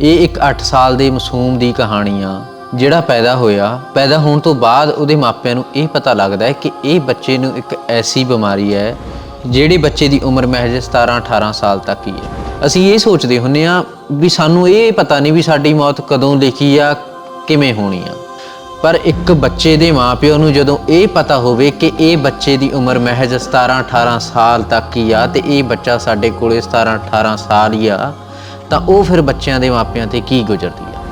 ਇਹ ਇੱਕ 8 ਸਾਲ ਦੇ ਮਾਸੂਮ ਦੀ ਕਹਾਣੀ ਆ, ਜਿਹੜਾ ਪੈਦਾ ਹੋਇਆ, ਪੈਦਾ ਹੋਣ ਤੋਂ ਬਾਅਦ ਉਹਦੇ ਮਾਪਿਆਂ ਨੂੰ ਇਹ ਪਤਾ ਲੱਗਦਾ ਹੈ ਕਿ ਇਹ ਬੱਚੇ ਨੂੰ ਇੱਕ ਐਸੀ ਬਿਮਾਰੀ ਹੈ, ਜਿਹੜੇ ਬੱਚੇ ਦੀ ਉਮਰ ਮਹਿਜ 17 18 ਸਾਲ ਤੱਕ ਹੀ ਹੈ। ਅਸੀਂ ਇਹ ਸੋਚਦੇ ਹੁੰਨੇ ਆ ਵੀ ਸਾਨੂੰ ਇਹ ਪਤਾ ਨਹੀਂ ਵੀ ਸਾਡੀ ਮੌਤ ਕਦੋਂ ਲਿਖੀ ਆ, ਕਿਵੇਂ ਹੋਣੀ ਆ। ਪਰ ਇੱਕ ਬੱਚੇ ਦੇ ਮਾਪਿਆਂ ਨੂੰ ਜਦੋਂ ਇਹ ਪਤਾ ਹੋਵੇ ਕਿ ਇਹ ਬੱਚੇ ਦੀ ਉਮਰ ਮਹਿਜ 17 18 ਸਾਲ ਤੱਕ ਹੀ ਆ, ਤੇ ਇਹ ਬੱਚਾ ਸਾਡੇ ਕੋਲੇ 17 18 ਸਾਲ ਹੀ ਆ ਤਾਂ ਉਹ ਫਿਰ ਬੱਚਿਆਂ ਦੇ ਮਾਪਿਆਂ ਤੇ ਕੀ ਗੁਜ਼ਰਦੀ ਆ?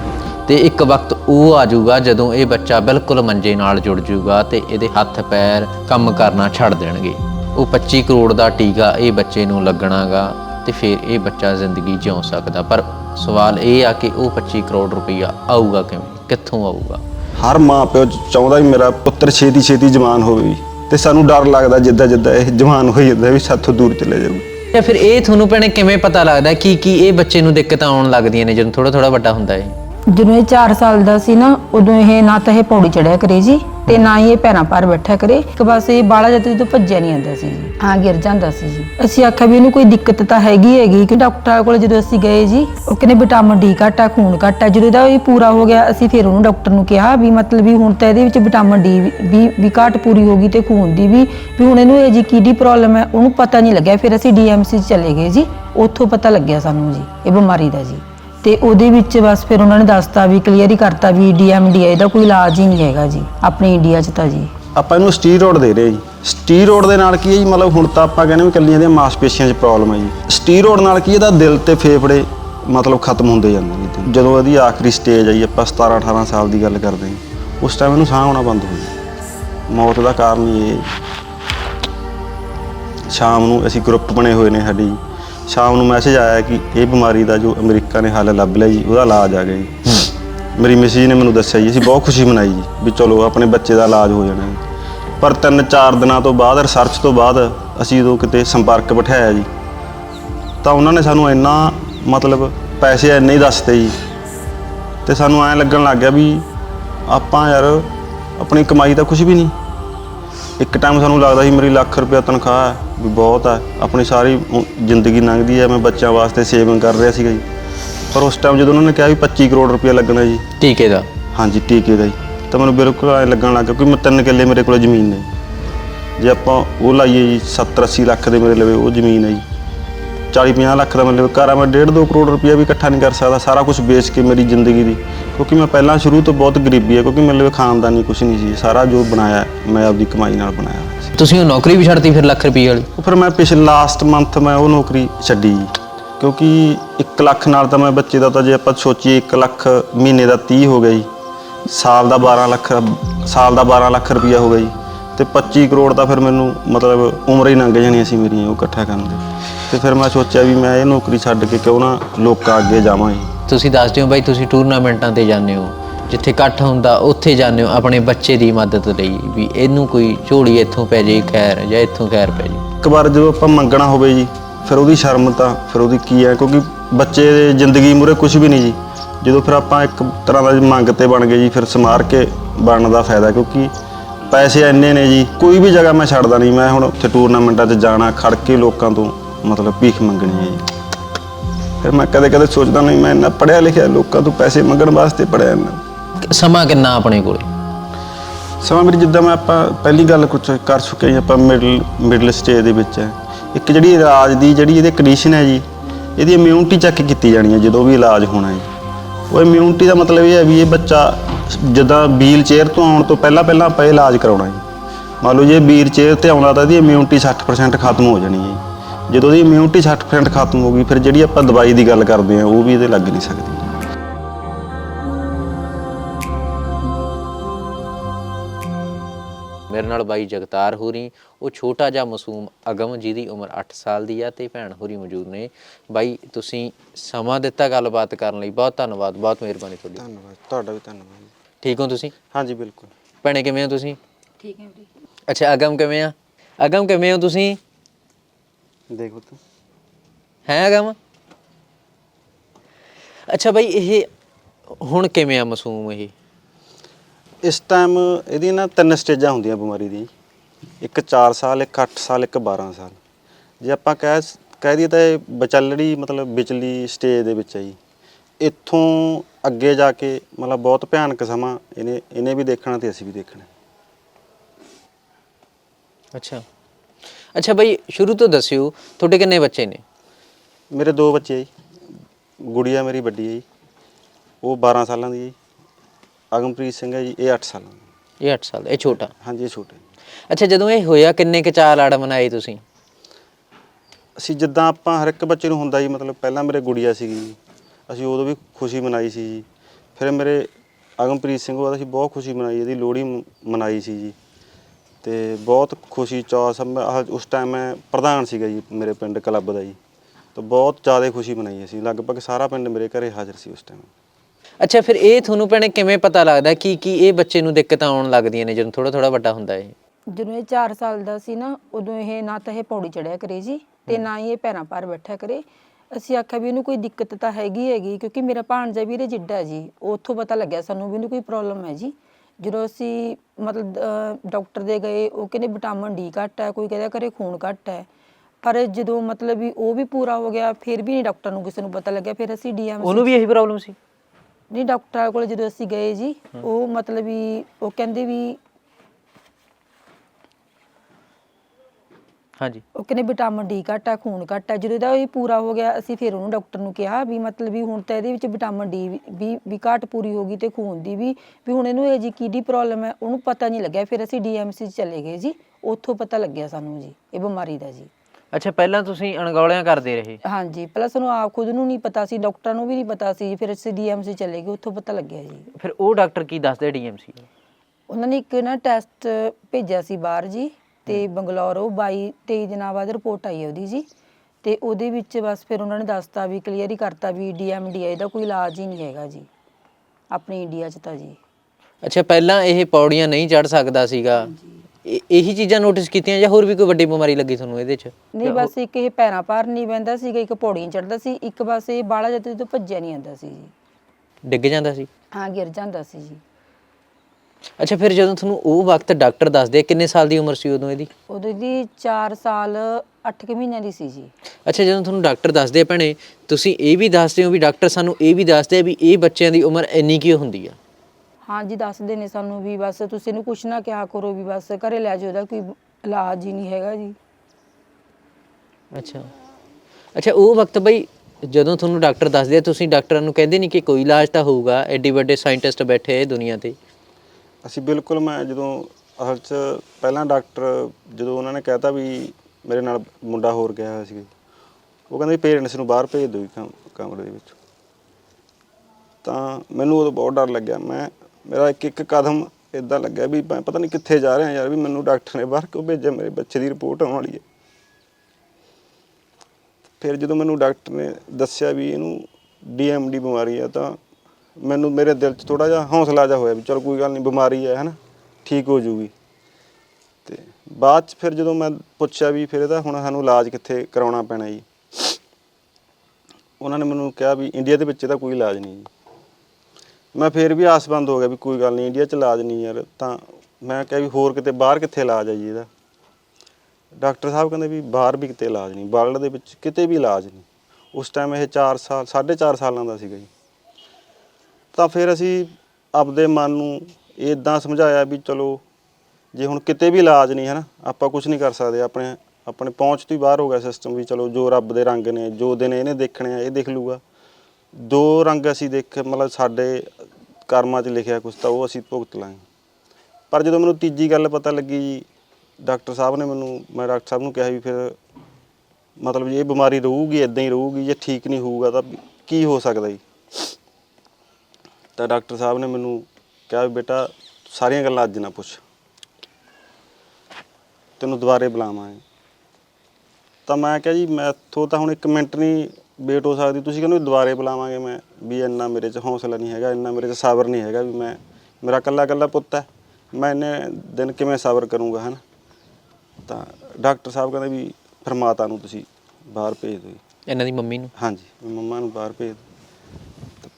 ਤੇ ਇੱਕ ਵਕਤ ਉਹ ਆ ਜਾਊਗਾ ਜਦੋਂ ਇਹ ਬੱਚਾ ਬਿਲਕੁਲ ਮੰਜੇ ਨਾਲ ਜੁੜ ਜਾਊਗਾ ਤੇ ਇਹਦੇ ਹੱਥ ਪੈਰ ਕੰਮ ਕਰਨਾ ਛੱਡ ਦੇਣਗੇ। ਉਹ 25 ਕਰੋੜ ਦਾ ਟੀਕਾ ਇਹ ਬੱਚੇ ਨੂੰ ਲੱਗਣਾਗਾ ਤੇ ਫਿਰ ਇਹ ਬੱਚਾ ਜ਼ਿੰਦਗੀ ਜਿਉ ਸਕਦਾ। ਪਰ ਸਵਾਲ ਇਹ ਆ ਕਿ ਉਹ 25 ਕਰੋੜ ਰੁਪਈਆ ਆਊਗਾ ਕਿਵੇਂ? ਕਿੱਥੋਂ ਆਊਗਾ? ਹਰ ਮਾਂ ਪਿਓ ਚਾਹੁੰਦਾ ਵੀ ਮੇਰਾ ਪੁੱਤਰ ਛੇਤੀ ਛੇਤੀ ਜਵਾਨ ਹੋਵੇ ਵੀ। ਤੇ ਸਾਨੂੰ ਡਰ ਲੱਗਦਾ ਜਿੱਦਾਂ ਜਿੱਦਾਂ ਇਹ ਜਵਾਨ ਹੋਈ ਜਾਂਦਾ ਵੀ ਸਾਥੋਂ ਦੂਰ ਚਲੇ ਜਾਊਗਾ ਜਾਂ ਫਿਰ ਇਹ ਤੁਹਾਨੂੰ ਭੈਣੇ ਕਿਵੇਂ ਪਤਾ ਲੱਗਦਾ ਕਿ, ਕੀ ਇਹ ਬੱਚੇ ਨੂੰ ਦਿੱਕਤਾਂ ਆਉਣ ਲੱਗਦੀਆਂ ਨੇ ਜਦੋਂ ਥੋੜਾ ਥੋੜਾ ਵੱਡਾ ਹੁੰਦਾ ਹੈ ਜਦੋਂ ਇਹ 4 ਸਾਲ ਦਾ ਸੀ ਨਾ, ਉਦੋਂ ਇਹ ਨਾ ਤਾਂ ਇਹ ਪੌੜੀ ਚੜਿਆ ਕਰੇ ਜੀ। ਤੇ ਨਾ ਹੀ ਇਹ ਪੈਰਾਂ ਪਰ ਬੈਠਾ ਕਰੇ। ਇੱਕ ਬਸ ਇਹ ਬਾਲਾ ਜਦ ਤੋਂ ਭੱਜਿਆ ਨਹੀਂ ਆਉਂਦਾ ਸੀ ਜੀ। ਹਾਂ ਗਿਰ ਜਾਂਦਾ ਸੀ ਜੀ। ਅਸੀਂ ਆਖਿਆ ਵੀ ਇਹਨੂੰ ਕੋਈ ਦਿੱਕਤ ਤਾਂ ਹੈਗੀ ਹੈਗੀ ਕਿ ਡਾਕਟਰ ਕੋਲ ਜਦੋਂ ਅਸੀਂ ਗਏ ਜੀ ਉਹ ਕਹਿੰਦੇ ਵਿਟਾਮਿਨ ਡੀ ਘੱਟ ਆ ਖੂਨ ਘੱਟ ਆ। ਜਦੋਂ ਇਹਦਾ ਇਹ ਪੂਰਾ ਹੋ ਗਿਆ ਅਸੀਂ ਫਿਰ ਉਹਨੂੰ ਡਾਕਟਰ ਨੂੰ ਕਿਹਾ ਵੀ ਮਤਲਬ ਵੀ ਹੁਣ ਤਾਂ ਇਹਦੇ ਵਿੱਚ ਵਿਟਾਮਿਨ ਡੀ ਵੀ ਵੀ ਘੱਟ ਪੂਰੀ ਹੋ ਗਈ ਤੇ ਖੂਨ ਦੀ ਵੀ ਵੀ ਹੁਣ ਇਹਨੂੰ ਇਹ ਜੀ ਕਿਹਦੀ ਪ੍ਰੋਬਲਮ ਹੈ ਉਹਨੂੰ ਪਤਾ ਨਹੀਂ ਲੱਗਿਆ। ਫਿਰ ਅਸੀਂ ਡੀਐਮਸੀ ਚਲੇ ਗਏ ਜੀ। ਉੱਥੋਂ ਪਤਾ ਲੱਗਿਆ ਸਾਨੂੰ ਜੀ ਇਹ ਬਿਮਾਰੀ ਦਾ ਜੀ। ਤੇ ਉਹਦੇ ਵਿੱਚ ਬਸ ਫਿਰ ਉਹਨਾਂ ਨੇ ਦੱਸਤਾ ਵੀ ਕਲੀਅਰ ਹੀ ਕਰਤਾ ਵੀ ਡੀਐਮਡੀ ਇਹਦਾ ਕੋਈ ਇਲਾਜ ਹੀ ਨਹੀਂ ਹੈਗਾ ਜੀ, ਆਪਣੇ ਇੰਡੀਆ 'ਚ ਤਾਂ ਜੀ। ਆਪਾਂ ਇਹਨੂੰ ਸਟੀਰੋਇਡ ਦੇ ਰਹੇ ਜੀ। ਸਟੀਰੋਇਡ ਦੇ ਨਾਲ ਕੀ ਹੈ ਜੀ? ਮਤਲਬ ਹੁਣ ਤਾਂ ਆਪਾਂ ਕਹਿੰਦੇ ਵੀ ਕੱਲੀਆਂ ਦੀਆਂ ਮਾਸਪੇਸ਼ੀਆਂ 'ਚ ਪ੍ਰੋਬਲਮ ਹੈ ਜੀ। ਸਟੀਰੋਇਡ ਨਾਲ ਕੀ ਇਹਦਾ ਦਿਲ ਤੇ ਫੇਫੜੇ ਮਤਲਬ ਖਤਮ ਹੁੰਦੇ ਜਾਂਦੇ ਨੇ ਜਦੋਂ ਇਹਦੀ ਆਖਰੀ ਸਟੇਜ ਆਈ ਆਪਾਂ 17 18 ਸਾਲ ਦੀ ਗੱਲ ਕਰਦੇ ਹਾਂ। ਉਸ ਟਾਈਮ ਇਹਨੂੰ ਸਾਹ ਆਉਣਾ ਬੰਦ ਹੋ ਗਿਆ ਮੌਤ ਦਾ ਕਾਰਨ ਹੀ ਇਹ ਸ਼ਾਮ ਨੂੰ ਅਸੀਂ ਗਰੁੱਪ ਬਣੇ ਹੋਏ ਨੇ ਸਾਡੀ। ਸ਼ਾਮ ਨੂੰ ਮੈਸੇਜ ਆਇਆ ਕਿ ਇਹ ਬਿਮਾਰੀ ਦਾ ਜੋ ਅਮਰੀਕਾ ਨੇ ਹੱਲ ਲੱਭ ਲਿਆ ਜੀ ਉਹਦਾ ਇਲਾਜ ਆ ਗਿਆ ਜੀ। ਮੇਰੀ ਮਿਸਿਸ ਨੇ ਮੈਨੂੰ ਦੱਸਿਆ ਜੀ ਅਸੀਂ ਬਹੁਤ ਖੁਸ਼ੀ ਮਨਾਈ ਜੀ ਵੀ ਚਲੋ ਆਪਣੇ ਬੱਚੇ ਦਾ ਇਲਾਜ ਹੋ ਜਾਣਾ ਪਰ ਤਿੰਨ ਚਾਰ ਦਿਨਾਂ ਤੋਂ ਬਾਅਦ ਰਿਸਰਚ ਤੋਂ ਬਾਅਦ ਅਸੀਂ ਜਦੋਂ ਕਿਤੇ ਸੰਪਰਕ ਬਿਠਾਇਆ ਜੀ। ਤਾਂ ਉਹਨਾਂ ਨੇ ਸਾਨੂੰ ਇੰਨਾ ਮਤਲਬ ਪੈਸੇ ਇੰਨੇ ਹੀ ਦੱਸਤੇ ਜੀ। ਤੇ ਸਾਨੂੰ ਐਂ ਲੱਗਣ ਲੱਗ ਗਿਆ ਵੀ ਆਪਾਂ ਯਾਰ ਆਪਣੀ ਕਮਾਈ ਤਾਂ ਕੁਝ ਵੀ ਨਹੀਂ। ਇੱਕ ਟਾਈਮ ਸਾਨੂੰ ਲੱਗਦਾ ਸੀ ਮੇਰੀ ਲੱਖ ਰੁਪਇਆ ਤਨਖਾਹ ਹੈ ਵੀ ਬਹੁਤ ਹੈ। ਆਪਣੀ ਸਾਰੀ ਉ- ਜ਼ਿੰਦਗੀ ਲੰਘਦੀ ਹੈ ਮੈਂ ਬੱਚਿਆਂ ਵਾਸਤੇ ਸੇਵਿੰਗ ਕਰ ਰਿਹਾ ਸੀਗਾ ਜੀ। ਪਰ ਉਸ ਟਾਈਮ ਜਦੋਂ ਉਹਨਾਂ ਨੇ ਕਿਹਾ ਵੀ 25 ਕਰੋੜ ਰੁਪਇਆ ਲੱਗਣਾ ਜੀ। ਟੀਕੇ ਦਾ? ਹਾਂਜੀ ਟੀਕੇ ਦਾ ਜੀ। ਤਾਂ ਮੈਨੂੰ ਬਿਲਕੁਲ ਐ ਲੱਗਣ ਲੱਗ ਗਿਆ ਕਿ ਮੈਂ ਤਿੰਨ ਕਿੱਲੇ ਮੇਰੇ ਕੋਲ ਜ਼ਮੀਨ ਨੇ। ਜੇ ਆਪਾਂ ਉਹ ਲਾਈਏ ਜੀ 70 80 ਲੱਖ ਦੇ ਮੇਰੇ ਲਵੇ ਉਹ ਜ਼ਮੀਨ ਹੈ ਜੀ। 40 50 ਲੱਖ ਦਾ ਮਤਲਬ ਘਰ ਆ ਮੈਂ 1.5 2 ਕਰੋੜ ਰੁਪਇਆ ਵੀ ਇਕੱਠਾ ਨਹੀਂ ਕਰ ਸਕਦਾ ਸਾਰਾ ਕੁਝ ਵੇਚ ਕੇ ਮੇਰੀ ਜ਼ਿੰਦਗੀ ਦੀ। ਕਿਉਂਕਿ ਮੈਂ ਪਹਿਲਾਂ ਸ਼ੁਰੂ ਤੋਂ ਬਹੁਤ ਗਰੀਬੀ ਹੈ ਕਿਉਂਕਿ ਮੇਰੇ ਲਈ ਖਾਨਦਾਨੀ ਕੁਝ ਨਹੀਂ ਸੀ। ਸਾਰਾ ਜੋ ਬਣਾਇਆ ਮੈਂ ਆਪਦੀ ਕਮਾਈ ਨਾਲ ਬਣਾਇਆ। ਤੁਸੀਂ ਉਹ ਨੌਕਰੀ ਵੀ ਛੱਡਤੀ ਫਿਰ ਲੱਖ ਰੁਪਏ ਵਾਲੀ? ਉਹ ਫਿਰ ਮੈਂ ਪਿਛਲੇ ਲਾਸਟ ਮੰਥ ਮੈਂ ਉਹ ਨੌਕਰੀ ਛੱਡੀ। ਕਿਉਂਕਿ 1 ਲੱਖ ਨਾਲ ਤਾਂ ਮੈਂ ਬੱਚੇ ਦਾ ਤਾਂ ਜੇ ਆਪਾਂ ਸੋਚੀਏ 1 ਲੱਖ ਮਹੀਨੇ ਦਾ 30 ਹੋ ਗਿਆ ਜੀ। ਸਾਲ ਦਾ 12 ਲੱਖ ਸਾਲ ਦਾ 12 ਲੱਖ ਰੁਪਈਆ ਹੋ ਗਿਆ ਜੀ। ਤੇ 25 ਕਰੋੜ ਤਾਂ ਫਿਰ ਮੈਨੂੰ ਮਤਲਬ ਉਮਰ ਹੀ ਲੰਘ ਜਾਣੀਆਂ ਸੀ ਮੇਰੀਆਂ ਉਹ ਇਕੱਠਾ ਕਰਨ ਦੇ। ਤੇ ਫਿਰ ਮੈਂ ਸੋਚਿਆ ਵੀ ਮੈਂ ਇਹ ਨੌਕਰੀ ਛੱਡ ਕੇ ਕਿਉਂ ਨਾ ਲੋਕਾਂ ਅੱਗੇ ਜਾਵਾਂ ਜੀ ਤੁਸੀਂ ਦੱਸਦੇ ਹੋ ਬਾਈ ਤੁਸੀਂ ਟੂਰਨਾਮੈਂਟਾਂ ਤੇ ਜਾਂਦੇ ਹੋ ਜਿੱਥੇ ਇਕੱਠ ਹੁੰਦਾ ਉੱਥੇ ਜਾਂਦੇ ਹੋ ਆਪਣੇ ਬੱਚੇ ਦੀ ਮਦਦ ਲਈ ਵੀ ਇਹਨੂੰ ਕੋਈ ਝੋਲੀ ਇੱਥੋਂ ਪੈ ਜੇ ਖੈਰ ਜਾਂ ਇੱਥੋਂ ਖੈਰ ਪੈ ਜੇ। ਇੱਕ ਵਾਰ ਜਦੋਂ ਆਪਾਂ ਮੰਗਣਾ ਹੋਵੇ ਜੀ ਫਿਰ ਉਹਦੀ ਸ਼ਰਮ ਤਾਂ ਫਿਰ ਉਹਦੀ ਕੀ ਹੈ ਕਿਉਂਕਿ ਬੱਚੇ ਦੀ ਜ਼ਿੰਦਗੀ ਮੂਰੇ ਕੁਝ ਵੀ ਨਹੀਂ ਜੀ। ਜਦੋਂ ਫਿਰ ਆਪਾਂ ਇੱਕ ਤਰ੍ਹਾਂ ਦਾ ਮੰਗ ਤੇ ਬਣ ਗਏ ਜੀ ਫਿਰ ਸਮਾਰ ਕੇ ਬਣਨ ਦਾ ਫਾਇਦਾ ਕਿਉਂਕਿ ਪੈਸੇ ਇੰਨੇ ਨੇ ਜੀ ਕੋਈ ਵੀ ਜਗ੍ਹਾ ਮੈਂ ਛੱਡਦਾ ਨਹੀਂ ਮੈਂ ਹੁਣ ਉੱਥੇ ਟੂਰਨਾਮੈਂਟਾਂ 'ਚ ਜਾਣਾ ਖੜ ਕੇ ਲੋਕਾਂ ਤੋਂ ਮਤਲਬ ਭੀਖ ਮੰਗਣੀ ਹੈ ਜੀ। ਫਿਰ ਮੈਂ ਕਦੇ ਕਦੇ ਸੋਚਦਾ ਨਹੀਂ ਮੈਂ ਇੰਨਾ ਪੜਿਆ ਲਿਖਿਆ ਲੋਕਾਂ ਤੋਂ ਪੈਸੇ ਮੰਗਣ ਵਾਸਤੇ ਪੜਿਆ ਇੰਨਾ। ਸਮਾਂ ਕਿੰਨਾ ਆਪਣੇ ਕੋਲੇ? ਸਮਾਂ ਮੇਰੀ ਜਿੱਦਾਂ ਮੈਂ ਆਪਾਂ ਪਹਿਲੀ ਗੱਲ ਕੁਝ ਕਰ ਚੁੱਕੇ ਹਾਂ ਆਪਾਂ ਮਿਡਲ ਮਿਡਲ ਸਟੇਜ ਦੇ ਵਿੱਚ ਹੈ। ਇੱਕ ਜਿਹੜੀ ਇਲਾਜ ਦੀ ਜਿਹੜੀ ਇਹਦੇ ਕੰਡੀਸ਼ਨ ਹੈ ਜੀ ਇਹਦੀ ਇਮਿਊਨਿਟੀ ਚੈੱਕ ਕੀਤੀ ਜਾਣੀ ਹੈ ਜਦੋਂ ਵੀ ਇਲਾਜ ਹੋਣਾ ਹੈ। ਉਹ ਇਮਿਊਨਿਟੀ ਦਾ ਮਤਲਬ ਇਹ ਹੈ ਵੀ ਇਹ ਬੱਚਾ ਜਿੱਦਾਂ ਵੀਲ ਚੇਅਰ ਤੋਂ ਆਉਣ ਤੋਂ ਪਹਿਲਾਂ ਪਹਿਲਾਂ ਆਪਾਂ ਇਹ ਇਲਾਜ ਕਰਾਉਣਾ ਹੈ ਮੰਨ ਲਓ ਜੇ ਵੀਲ ਚੇਅਰ ਤੇ ਆਉਣਾ ਤਾਂ ਇਹਦੀ ਇਮਿਊਨਿਟੀ 60% ਖਤਮ ਹੋ ਜਾਣੀ ਹੈ ਜਦੋਂ ਇਹਦੀ ਇਮਿਊਨਿਟੀ 60% ਖਤਮ ਹੋ ਗਈ ਫਿਰ ਜਿਹੜੀ ਆਪਾਂ ਦਵਾਈ ਦੀ ਗੱਲ ਕਰਦੇ ਹਾਂ ਉਹ ਵੀ ਇਹਦੇ ਲੱਗ ਨਹੀਂ ਸਕਦੀ। ਮੇਰੇ ਨਾਲ ਬਾਈ ਜਗਤਾਰ ਹੋਰੀ ਉਹ ਛੋਟਾ ਜਿਹਾ ਮਾਸੂਮ ਅਗਮ ਜਿਹਦੀ ਉਮਰ 8 ਸਾਲ ਦੀ ਆ ਤੇ ਭੈਣ ਹੋਰੀ ਮੌਜੂਦ ਨੇ। ਬਾਈ ਤੁਸੀਂ ਸਮਾਂ ਦਿੱਤਾ ਗੱਲਬਾਤ ਕਰਨ ਲਈ। ਬਹੁਤ ਧੰਨਵਾਦ ਬਹੁਤ ਮਿਹਰਬਾਨੀ ਤੁਹਾਡੀ। ਧੰਨਵਾਦ ਤੁਹਾਡਾ ਵੀ ਧੰਨਵਾਦ। ਠੀਕ ਹੋ ਤੁਸੀਂ? ਹਾਂਜੀ ਬਿਲਕੁਲ। ਭੈਣੇ ਕਿਵੇਂ ਹੋ ਤੁਸੀਂ? ਠੀਕ ਹੈ ਵੀਰੇ ਅੱਛਾ ਅਗਮ ਕਿਵੇਂ ਆ? ਅਗਮ ਕਿਵੇਂ ਹੋ ਤੁਸੀਂ? ਦੇਖੋ ਤੂੰ ਹੈ ਅਗਮ? ਅੱਛਾ ਬਾਈ ਇਹ ਹੁਣ ਕਿਵੇਂ ਆ ਮਾਸੂਮ ਇਹ? ਇਸ ਟਾਈਮ ਇਹਦੀ ਨਾ ਤਿੰਨ ਸਟੇਜਾਂ ਹੁੰਦੀਆਂ ਬਿਮਾਰੀ ਦੀ। ਇੱਕ 4 ਸਾਲ ਇੱਕ 8 ਸਾਲ ਇੱਕ 12 ਸਾਲ। ਜੇ ਆਪਾਂ ਕਹਿ ਕਹਿ ਦਈਏ ਤਾਂ ਇਹ ਵਿਚਲੜੀ ਮਤਲਬ ਵਿਚਲੀ ਸਟੇਜ ਦੇ ਵਿੱਚ ਹੈ ਜੀ। ਇੱਥੋਂ ਅੱਗੇ ਜਾ ਕੇ ਮਤਲਬ ਬਹੁਤ ਭਿਆਨਕ ਸਮਾਂ ਇਹਨੇ ਇਹਨੇ ਵੀ ਦੇਖਣਾ ਤੇ ਅਸੀਂ ਵੀ ਦੇਖਣਾ। ਅੱਛਾ। ਅੱਛਾ ਬਈ ਸ਼ੁਰੂ ਤੋਂ ਦੱਸਿਓ ਤੁਹਾਡੇ ਕਿੰਨੇ ਬੱਚੇ ਨੇ? ਮੇਰੇ ਦੋ ਬੱਚੇ ਆ ਜੀ। ਗੁੜੀਆ ਮੇਰੀ ਵੱਡੀ ਹੈ ਜੀ। ਉਹ 12 ਸਾਲਾਂ ਦੀ ਹੈ ਜੀ। ਅਗਮਪ੍ਰੀਤ ਸਿੰਘ ਹੈ ਜੀ ਇਹ 8 ਸਾਲਾਂ ਦਾ। ਇਹ 8 ਸਾਲ ਦਾ ਇਹ ਛੋਟਾ? ਹਾਂਜੀ ਇਹ ਛੋਟੇ ਅੱਛਾ ਜਦੋਂ ਇਹ ਹੋਇਆ ਕਿੰਨੇ ਕੁ ਚਾਰ ਲਾੜ ਮਨਾਏ ਤੁਸੀਂ? ਅਸੀਂ ਜਿੱਦਾਂ ਆਪਾਂ ਹਰ ਇੱਕ ਬੱਚੇ ਨੂੰ ਹੁੰਦਾ ਜੀ ਮਤਲਬ ਪਹਿਲਾਂ ਮੇਰੇ ਗੁੜੀਆ ਸੀਗੀ ਜੀ। ਅਸੀਂ ਉਦੋਂ ਵੀ ਖੁਸ਼ੀ ਮਨਾਈ ਸੀ ਜੀ। ਫਿਰ ਮੇਰੇ ਅਗਮਪ੍ਰੀਤ ਸਿੰਘ ਉਹਦਾ ਅਸੀਂ ਬਹੁਤ ਖੁਸ਼ੀ ਮਨਾਈ ਇਹਦੀ ਲੋਹੜੀ ਮ- ਮਨਾਈ ਸੀ ਜੀ। ਤੇ ਬਹੁਤ ਖੁਸ਼ੀ ਚਾਅ ਸਭ ਮੈਂ ਆਹ ਉਸ ਟਾਈਮ ਮੈਂ ਪ੍ਰਧਾਨ ਸੀਗਾ ਜੀ ਮੇਰੇ ਪਿੰਡ ਕਲੱਬ ਦਾ ਜੀ। ਤਾਂ ਬਹੁਤ ਜ਼ਿਆਦਾ ਖੁਸ਼ੀ ਮਨਾਈ ਅਸੀਂ ਲਗਭਗ ਸਾਰਾ ਪਿੰਡ ਮੇਰੇ ਘਰੇ ਹਾਜ਼ਰ ਸੀ ਉਸ ਟਾਈਮ ਅੱਛਾ ਫਿਰ ਇਹ ਤੁਹਾਨੂੰ ਭੈਣੇ ਕਿਵੇਂ ਪਤਾ ਲੱਗਦਾ ਕਿ ਕੀ ਇਹ ਬੱਚੇ ਨੂੰ ਦਿੱਕਤਾਂ ਆਉਣ ਲੱਗਦੀਆਂ ਨੇ ਜਦੋਂ ਥੋੜਾ ਥੋੜਾ ਵੱਡਾ ਹੁੰਦਾ ਇਹ? ਜਦੋਂ ਇਹ 4 ਸਾਲ ਦਾ ਸੀ ਨਾ ਉਦੋਂ ਇਹ ਨਾ ਤਾਂ ਇਹ ਪੌੜੀ ਚੜਿਆ ਕਰੇ ਜੀ ਤੇ ਨਾ ਹੀ ਇਹ ਪੈਰਾਂ ਭਾਰ ਬੈਠਾ ਕਰੇ। ਅਸੀਂ ਆਖਿਆ ਵੀ ਇਹਨੂੰ ਕੋਈ ਦਿੱਕਤ ਤਾਂ ਹੈਗੀ ਹੈਗੀ ਕਿਉਂਕਿ ਮੇਰਾ ਭਾਣਜਾ ਵੀਰੇ ਜਿੱਡਾ ਹੈ ਜੀ। ਉੱਥੋਂ ਪਤਾ ਲੱਗਿਆ ਸਾਨੂੰ ਵੀ ਇਹਨੂੰ ਕੋਈ ਪ੍ਰੋਬਲਮ ਹੈ ਜੀ। ਜਦੋਂ ਅਸੀਂ ਮਤਲਬ ਅਹ, ਡਾਕਟਰ ਦੇ ਗਏ ਉਹ ਕਹਿੰਦੇ ਵਿਟਾਮਿਨ ਡੀ ਘੱਟ ਹੈ ਕੋਈ ਕਹਿੰਦਾ ਕਰੇ ਖੂਨ ਘੱਟ ਹੈ। ਪਰ ਜਦੋਂ ਮਤਲਬ ਵੀ ਉਹ ਵੀ ਪੂਰਾ ਹੋ ਗਿਆ ਫਿਰ ਵੀ ਨਹੀਂ ਡਾਕਟਰ ਨੂੰ ਕਿਸੇ ਨੂੰ ਪਤਾ ਲੱਗਿਆ ਫਿਰ ਅਸੀਂ ਡੀਐਮ ਉਹਨੂੰ ਵੀ ਇਹੀ ਪ੍ਰੋਬਲਮ ਸੀ? ਨਹੀਂ ਡਾਕਟਰ ਕੋਲ ਜਦੋਂ ਅਸੀਂ ਗਏ ਜੀ ਉਹ ਮਤਲਬ ਵੀ ਉਹ ਕਹਿੰਦੇ ਵੀ ਹਾਂਜੀ। ਉਹ ਕਹਿੰਦੇ ਵਿਟਾਮਿਨ ਡੀ ਘੱਟ ਹੈ ਖੂਨ ਘੱਟ ਹੈ ਜਦੋਂ ਇਹਦਾ ਇਹ ਪੂਰਾ ਹੋ ਗਿਆ ਅਸੀਂ ਫਿਰ ਉਹਨੂੰ ਡਾਕਟਰ ਨੂੰ ਕਿਹਾ ਵੀ ਮਤਲਬ ਵੀ ਹੁਣ ਤਾਂ ਇਹਦੇ ਵਿੱਚ ਵਿਟਾਮਿਨ ਡੀ ਵੀ ਵੀ ਘੱਟ ਪੂਰੀ ਹੋ ਗਈ ਤੇ ਖੂਨ ਦੀ ਵੀ ਵੀ ਹੁਣ ਇਹਨੂੰ ਇਹ ਜੀ ਕਿਹਦੀ ਪ੍ਰੋਬਲਮ ਹੈ ਉਹਨੂੰ ਪਤਾ ਨਹੀਂ ਲੱਗਿਆ। ਫਿਰ ਅਸੀਂ ਡੀਐਮਸੀ ਚਲੇ ਗਏ ਜੀ। ਉੱਥੋਂ ਪਤਾ ਲੱਗਿਆ ਸਾਨੂੰ ਜੀ ਇਹ ਬਿਮਾਰੀ ਦਾ ਜੀ। ਅੱਛਾ ਪਹਿਲਾਂ ਤੁਸੀਂ ਅਣਗੌਲਿਆਂ ਕਰਦੇ ਰਹੇ? ਹਾਂਜੀ ਪਹਿਲਾਂ ਸਾਨੂੰ ਆਪ ਖੁਦ ਨੂੰ ਨਹੀਂ ਪਤਾ ਸੀ ਡਾਕਟਰਾਂ ਨੂੰ ਵੀ ਨਹੀਂ ਪਤਾ ਸੀ। ਫਿਰ ਅਸੀਂ ਡੀਐਮਸੀ ਚਲੇ ਗਏ ਉੱਥੋਂ ਪਤਾ ਲੱਗਿਆ ਜੀ। ਫਿਰ ਉਹ ਡਾਕਟਰ ਕੀ ਦੱਸਦੇ ਡੀਐਮਸੀ ਉਹਨਾਂ ਨੇ ਇੱਕ ਨਾ ਟੈਸਟ ਭੇਜਿਆ ਸੀ ਬਾਹਰ ਜੀ। ਤੇ ਬੰਗਲੌਰੋਂ 22 23 ਦਿਨਾਂ ਬਾਅਦ ਰਿਪੋਰਟ ਆਈ ਹੈ ਉਹਦੀ ਜੀ। ਤੇ ਉਹਦੇ ਵਿੱਚ ਬਸ ਫਿਰ ਉਹਨਾਂ ਨੇ ਦੱਸਤਾ ਵੀ ਕਲੀਅਰ ਹੀ ਕਰਤਾ ਵੀ ਡੀਐਮਡੀਆਈ ਦਾ ਕੋਈ ਇਲਾਜ ਹੀ ਨਹੀਂ ਹੈਗਾ ਜੀ ਆਪਣੀ ਇੰਡੀਆ 'ਚ ਤਾਂ ਜੀ। ਅੱਛਾ ਪਹਿਲਾਂ ਇਹ ਪੌੜੀਆਂ ਨਹੀਂ ਚੜ ਸਕਦਾ ਸੀਗਾ। ਇਹ- ਇਹੀ ਚੀਜ਼ਾਂ ਨੋਟਿਸ ਕੀਤੀਆਂ ਜਾਂ ਹੋਰ ਵੀ ਕੋਈ ਵੱਡੀ ਬਿਮਾਰੀ ਲੱਗੀ ਤੁਹਾਨੂੰ ਇਹਦੇ 'ਚ? ਨਹੀਂ ਬਸ ਇੱਕ ਇਹ ਪੈਰਾਂ ਭਾਰ ਨਹੀਂ ਬਹਿੰਦਾ ਸੀਗਾ ਇੱਕ ਪੌੜੀਆਂ ਚੜਦਾ ਸੀ ਇੱਕ ਬਸ ਇਹ ਬਾਲਾ ਜਦ ਤੋਂ ਭੱਜਿਆ ਨਹੀਂ ਆਉਂਦਾ ਸੀ ਜੀ। ਡਿੱਗ ਜਾਂਦਾ ਸੀ? ਹਾਂ ਗਿਰ ਜਾਂਦਾ ਸੀ ਜੀ। ਅੱਛਾ ਫਿਰ ਜਦੋਂ ਤੁਹਾਨੂੰ ਉਹ ਵਕਤ ਡਾਕਟਰ ਦੱਸਦੇ ਆ, ਕਿੰਨੇ ਸਾਲ ਦੀ ਉਮਰ ਸੀ ਉਦੋਂ ਇਹਦੀ? ਉਦੋਂ ਦੀ 4 ਸਾਲ 8 ਕੁ ਮਹੀਨਿਆਂ ਦੀ ਸੀ ਜੀ। ਅੱਛਾ ਜਦੋਂ ਤੁਹਾਨੂੰ ਡਾਕਟਰ ਦੱਸਦੇ ਆ ਭੈਣੇ ਤੁਸੀਂ ਇਹ ਵੀ ਦੱਸਦੇ ਹੋ ਵੀ ਡਾਕਟਰ ਸਾਨੂੰ ਇਹ ਵੀ ਦੱਸਦੇ ਆ ਵੀ ਇਹ ਬੱਚਿਆਂ ਦੀ ਉਮਰ ਇੰਨੀ ਕੀ ਹੁੰਦੀ ਆ? ਹਾਂ ਜੀ ਦੱਸਦੇ ਨੇ ਸਾਨੂੰ ਵੀ ਬਸ ਤੁਸੀਂ ਇਹਨੂੰ ਕੁਛ ਨਾ ਕਿਹਾ ਕਰੋ ਵੀ ਬਸ ਘਰੇ ਲੈ ਜਾਓ ਇਹਦਾ ਕੋਈ ਇਲਾਜ ਹੀ ਨਹੀਂ ਹੈਗਾ ਜੀ। ਅੱਛਾ। ਅੱਛਾ ਉਹ ਵਕਤ ਬਈ ਜਦੋਂ ਤੁਹਾਨੂੰ ਡਾਕਟਰ ਦੱਸਦੇ ਆ ਤੁਸੀਂ ਡਾਕਟਰਾਂ ਨੂੰ ਕਹਿੰਦੇ ਨਹੀਂ ਕਿ ਕੋਈ ਇਲਾਜ ਤਾਂ ਹੋਊਗਾ ਐਡੀ ਵੱਡੇ ਸਾਇੰਟਿਸਟ ਬੈਠੇ ਇਹ ਦੁਨੀਆ ਤੇ। ਅਸੀਂ ਬਿਲਕੁਲ ਮੈਂ ਜਦੋਂ ਅਸਲ 'ਚ ਪਹਿਲਾਂ ਡਾਕਟਰ ਜਦੋਂ ਉਹਨਾਂ ਨੇ ਕਹਿਤਾ ਵੀ ਮੇਰੇ ਨਾਲ ਮੁੰਡਾ ਹੋਰ ਗਿਆ ਹੋਇਆ ਸੀ, ਉਹ ਕਹਿੰਦੇ ਪੇਰੈਂਟਸ ਨੂੰ ਬਾਹਰ ਭੇਜ ਦਿਓ ਜੀ ਕਮ- ਕਮਰੇ ਦੇ ਵਿੱਚ। ਤਾਂ ਮੈਨੂੰ ਉਦੋਂ ਬਹੁਤ ਡਰ ਲੱਗਿਆ। ਮੈਂ, ਮੇਰਾ ਇੱਕ ਇੱਕ ਕਦਮ ਇਦਾਂ ਲੱਗਿਆ ਵੀ ਮੈਂ ਪਤਾ ਨਹੀਂ ਕਿੱਥੇ ਜਾ ਰਿਹਾ ਯਾਰ ਵੀ ਮੈਨੂੰ ਡਾਕਟਰ ਨੇ ਬਾਹਰ ਕਿਉਂ ਭੇਜਿਆ, ਮੇਰੇ ਬੱਚੇ ਦੀ ਰਿਪੋਰਟ ਆਉਣ ਵਾਲੀ ਹੈ। ਫਿਰ ਜਦੋਂ ਮੈਨੂੰ ਡਾਕਟਰ ਨੇ ਦੱਸਿਆ ਵੀ ਇਹਨੂੰ ਡੀਐਮਡੀ ਬਿਮਾਰੀ ਆ ਤਾਂ ਮੈਨੂੰ ਮੇਰੇ ਦਿਲ 'ਚ ਥੋੜਾ ਜਿਹਾ ਹੌਸਲਾ ਜਿਹਾ ਹੋਇਆ ਵੀ ਚਲ ਕੋਈ ਗੱਲ ਨਹੀਂ, ਬਿਮਾਰੀ ਹੈ ਹਨਾ ਠੀਕ ਹੋ ਜੂਗੀ ਤੇ ਬਾਅਦ 'ਚ ਫਿਰ ਜਦੋਂ ਮੈਂ ਪੁੱਛਿਆ ਵੀ ਫਿਰ ਇਹਦਾ ਹੁਣ ਸਾਨੂੰ ਇਲਾਜ ਕਿੱਥੇ ਕਰਾਉਣਾ ਪੈਣਾ ਜੀ? ਉਹਨਾਂ ਨੇ ਮੈਨੂੰ ਕਿਹਾ ਵੀ ਇੰਡੀਆ ਦੇ ਵਿੱਚ ਇਹਦਾ ਕੋਈ ਇਲਾਜ ਨਹੀਂ ਜੀ। ਮੈਂ ਫਿਰ ਵੀ ਆਸਬੰਦ ਹੋ ਗਿਆ ਵੀ ਕੋਈ ਗੱਲ ਨਹੀਂ, ਇੰਡੀਆ 'ਚ ਇਲਾਜ ਨਹੀਂ ਯਾਰ, ਤਾਂ ਮੈਂ ਕਿਹਾ ਵੀ ਹੋਰ ਕਿਤੇ ਬਾਹਰ ਕਿੱਥੇ ਇਲਾਜ ਹੈ ਜੀ ਇਹਦਾ? ਡਾਕਟਰ ਸਾਹਿਬ ਕਹਿੰਦੇ ਵੀ ਬਾਹਰ ਵੀ ਕਿਤੇ ਇਲਾਜ ਨਹੀਂ ਵਰਲਡ ਦੇ ਵਿੱਚ ਕਿਤੇ ਵੀ ਇਲਾਜ ਨਹੀਂ। ਉਸ ਟਾਈਮ ਇਹ 4 ਸਾਲ 4.5 ਸਾਲਾਂ ਦਾ ਸੀਗਾ ਜੀ। ਤਾਂ ਫਿਰ ਅਸੀਂ ਆਪਦੇ ਮਨ ਨੂੰ ਇਦਾਂ ਸਮਝਾਇਆ ਵੀ ਚਲੋ ਜੇ ਹੁਣ ਕਿਤੇ ਵੀ ਇਲਾਜ ਨਹੀਂ ਹੈ ਨਾ ਆਪਾਂ ਕੁਝ ਨਹੀਂ ਕਰ ਸਕਦੇ ਆਪਣੇ ਆਪਣੇ ਪਹੁੰਚ ਤੋਂ ਹੀ ਬਾਹਰ ਹੋ ਗਿਆ ਸਿਸਟਮ ਵੀ ਚਲੋ ਜੋ ਰੱਬ ਦੇ ਰੰਗ ਨੇ ਜੋ ਦਿਨ ਇਹਨੇ ਦੇਖਣੇ ਆ ਇਹ ਦੇਖ ਲੂਗਾ ਦੋ ਰੰਗ ਅਸੀਂ ਦੇਖ ਮਤਲਬ ਸਾਡੇ ਕਰਮਾਂ 'ਚ ਲਿਖਿਆ ਕੁਝ ਤਾਂ ਉਹ ਅਸੀਂ ਭੁਗਤ ਲਾਂਗੇ। ਪਰ ਜਦੋਂ ਮੈਨੂੰ ਤੀਜੀ ਗੱਲ ਪਤਾ ਲੱਗੀ ਜੀ, ਡਾਕਟਰ ਸਾਹਿਬ ਨੇ ਮੈਨੂੰ ਮੈਂ ਡਾਕਟਰ ਸਾਹਿਬ ਨੂੰ ਕਿਹਾ ਵੀ ਫਿਰ ਮਤਲਬ ਜੇ ਇਹ ਬਿਮਾਰੀ ਰਹੂਗੀ ਇਦਾਂ ਹੀ ਰਹੂਗੀ ਜੇ ਠੀਕ ਨਹੀਂ ਹੋਊਗਾ ਤਾਂ ਕੀ ਹੋ ਸਕਦਾ ਜੀ? ਤਾਂ ਡਾਕਟਰ ਸਾਹਿਬ ਨੇ ਮੈਨੂੰ ਕਿਹਾ ਵੀ ਬੇਟਾ ਸਾਰੀਆਂ ਗੱਲਾਂ ਅੱਜ ਨਾ ਪੁੱਛ। ਤੈਨੂੰ ਦੁਬਾਰੇ ਬੁਲਾਵਾਂਗੇ। ਤਾਂ ਮੈਂ ਕਿਹਾ ਜੀ ਮੈਥੋਂ ਤਾਂ ਹੁਣ ਇੱਕ ਮਿੰਟ ਨਹੀਂ ਵੇਟ ਹੋ ਸਕਦੀ। ਤੁਸੀਂ ਕਹਿੰਦੇ ਦੁਬਾਰੇ ਬੁਲਾਵਾਂਗੇ ਮੈਂ ਵੀ ਇੰਨਾ ਮੇਰੇ 'ਚ ਹੌਸਲਾ ਨਹੀਂ ਹੈਗਾ ਇੰਨਾ ਮੇਰੇ 'ਚ ਸਬਰ ਨਹੀਂ ਹੈਗਾ ਵੀ ਮੈਂ ਮੇਰਾ ਇਕੱਲਾ ਇਕੱਲਾ ਪੁੱਤ ਹੈ। ਮੈਂ ਇੰਨੇ ਦਿਨ ਕਿਵੇਂ ਸਬਰ ਕਰੂੰਗਾ ਹਨ ਤਾਂ ਡਾਕਟਰ ਸਾਹਿਬ ਕਹਿੰਦੇ ਵੀ ਫਿਰ ਮਾਤਾ ਨੂੰ ਤੁਸੀਂ ਬਾਹਰ ਭੇਜ ਦਿਓ। ਇਹਨਾਂ ਦੀ ਮੰਮੀ ਨੂੰ? ਹਾਂਜੀ ਮੰਮਾ ਨੂੰ ਬਾਹਰ ਭੇਜ ਦਿਓ।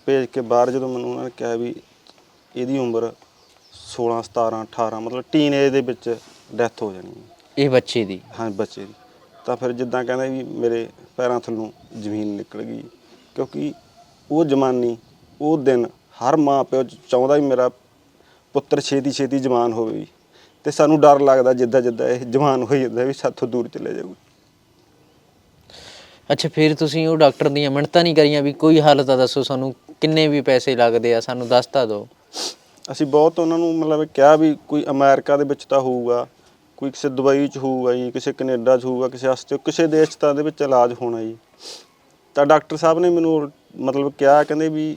ਭੇਜ ਕੇ ਬਾਹਰ ਜਦੋਂ ਮੈਨੂੰ ਉਹਨਾਂ ਨੇ ਕਿਹਾ ਵੀ ਇਹਦੀ ਉਮਰ 16 17 18 ਮਤਲਬ ਟੀਨ ਏਜ ਦੇ ਵਿੱਚ ਡੈਥ ਹੋ ਜਾਣੀ ਹੈ। ਇਹ ਬੱਚੇ ਦੀ? ਹਾਂ ਬੱਚੇ ਦੀ। ਤਾਂ ਫਿਰ ਜਿੱਦਾਂ ਕਹਿੰਦੇ ਵੀ ਮੇਰੇ ਪੈਰਾਂ ਥੱਲੋਂ ਜ਼ਮੀਨ ਨਿਕਲ ਗਈ। ਕਿਉਂਕਿ ਉਹ ਜਵਾਨੀ ਉਹ ਦਿਨ ਹਰ ਮਾਂ ਪਿਓ ਚਾਹੁੰਦਾ ਵੀ ਮੇਰਾ ਪੁੱਤਰ ਛੇਤੀ ਛੇਤੀ ਜਵਾਨ ਹੋਵੇ। ਤੇ ਸਾਨੂੰ ਡਰ ਲੱਗਦਾ ਜਿੱਦਾਂ ਜਿੱਦਾਂ ਇਹ ਜਵਾਨ ਹੋਈ ਜਾਂਦਾ ਵੀ ਸਾਥੋਂ ਦੂਰ ਚਲੇ ਜਾਊਗਾ ਅੱਛਾ ਫਿਰ ਤੁਸੀਂ ਉਹ ਡਾਕਟਰ ਦੀਆਂ ਮਿਹਨਤਾਂ ਨਹੀਂ ਕਰੀਆਂ ਵੀ ਕੋਈ ਹੱਲ ਤਾਂ ਦੱਸੋ ਸਾਨੂੰ ਕਿੰਨੇ ਵੀ ਪੈਸੇ ਲੱਗਦੇ ਆ, ਸਾਨੂੰ ਦੱਸ ਤਾਂ ਦਿਓ। ਅਸੀਂ ਬਹੁਤ ਉਹਨਾਂ ਨੂੰ ਮਤਲਬ ਕਿਹਾ ਵੀ ਕੋਈ ਅਮਰੀਕਾ ਦੇ ਵਿੱਚ ਤਾਂ ਹੋਊਗਾ, ਕੋਈ ਕਿਸੇ ਦੁਬਈ 'ਚ ਹੋਊਗਾ ਜੀ, ਕਿਸੇ ਕੈਨੇਡਾ 'ਚ ਹੋਊਗਾ, ਕਿਸੇ ਆਸਟ੍ਰੇ ਕਿਸੇ ਦੇਸ਼ 'ਚ ਤਾਂ ਦੇ ਵਿੱਚ ਇਲਾਜ ਹੋਣਾ ਜੀ। ਤਾਂ ਡਾਕਟਰ ਸਾਹਿਬ ਨੇ ਮੈਨੂੰ ਮਤਲਬ ਕਿਹਾ, ਕਹਿੰਦੇ ਵੀ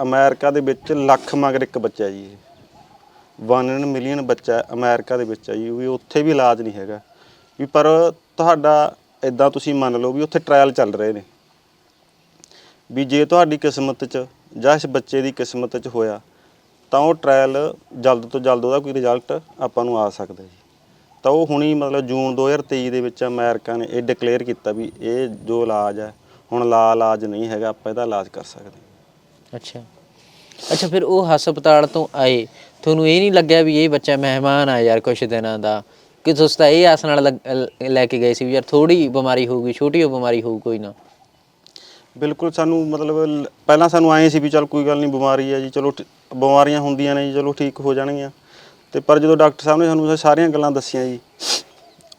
ਅਮਰੀਕਾ ਦੇ ਵਿੱਚ ਲੱਖ ਮਗਰ ਇੱਕ ਬੱਚਾ ਜੀ। 1 ਮਿਲੀਅਨ ਬੱਚਾ ਹੈ ਅਮਰੀਕਾ ਦੇ ਵਿੱਚ ਆ ਜੀ, ਵੀ ਉੱਥੇ ਵੀ ਇਲਾਜ ਨਹੀਂ ਹੈਗਾ। ਵੀ ਪਰ ਤੁਹਾਡਾ ਇਦਾਂ ਤੁਸੀਂ ਮੰਨ ਲਓ ਵੀ ਉੱਥੇ ਟ੍ਰਾਇਲ ਚੱਲ ਰਹੇ ਨੇ। ਵੀ ਜੇ ਤੁਹਾਡੀ ਕਿਸਮਤ 'ਚ ਜਾਂ ਇਸ ਬੱਚੇ ਦੀ ਕਿਸਮਤ 'ਚ ਹੋਇਆ, ਤਾਂ ਉਹ ਟ੍ਰਾਇਲ ਜਲਦ ਤੋਂ ਜਲਦ ਉਹਦਾ ਕੋਈ ਰਿਜ਼ਲਟ ਆਪਾਂ ਨੂੰ ਆ ਸਕਦਾ ਜੀ। ਤਾਂ ਉਹ ਹੁਣੀ ਮਤਲਬ ਜੂਨ 2023 ਦੇ ਵਿੱਚ ਅਮਰੀਕਾ ਨੇ ਇਹ ਡਿਕਲੇਅਰ ਕੀਤਾ ਵੀ ਇਹ ਜੋ ਇਲਾਜ ਹੈ, ਹੁਣ ਲਾ ਇਲਾਜ ਨਹੀਂ ਹੈਗਾ, ਆਪਾਂ ਇਹਦਾ ਇਲਾਜ ਕਰ ਸਕਦੇ। ਅੱਛਾ। ਅੱਛਾ, ਫਿਰ ਉਹ ਹਸਪਤਾਲ ਤੋਂ ਆਏ, ਤੁਹਾਨੂੰ ਇਹ ਨਹੀਂ ਲੱਗਿਆ ਵੀ ਇਹ ਬੱਚਾ ਮਹਿਮਾਨ ਆ ਯਾਰ ਕੁਛ ਦਿਨਾਂ ਦਾ? ਕਿ ਤੁਸੀਂ ਤਾਂ ਇਹ ਆਸ ਨਾਲ ਲੱਗ- ਲੈ ਕੇ ਗਏ ਸੀ ਵੀ ਯਾਰ ਥੋੜੀ ਬਿਮਾਰੀ ਹੋਊਗੀ, ਛੋਟੀ ਉਹ ਬਿਮਾਰੀ ਹੋਊ ਕੋਈ ਨਾ। ਬਿਲਕੁਲ ਸਾਨੂੰ ਮਤਲਬ ਲ- ਪਹਿਲਾਂ ਸਾਨੂੰ ਆਏ ਸੀ ਵੀ ਚਲ ਕੋਈ ਗੱਲ ਨਹੀਂ, ਬਿਮਾਰੀ ਹੈ ਜੀ, ਚਲੋ ਠੀ, ਬਿਮਾਰੀਆਂ ਹੁੰਦੀਆਂ ਨੇ ਜੀ, ਚਲੋ ਠੀਕ ਹੋ ਜਾਣਗੀਆਂ। ਤੇ ਪਰ ਜਦੋਂ ਡਾਕਟਰ ਸਾਹਿਬ ਨੇ ਸਾਨੂੰ ਸਾਰੀਆਂ ਗੱਲਾਂ ਦੱਸੀਆਂ ਜੀ,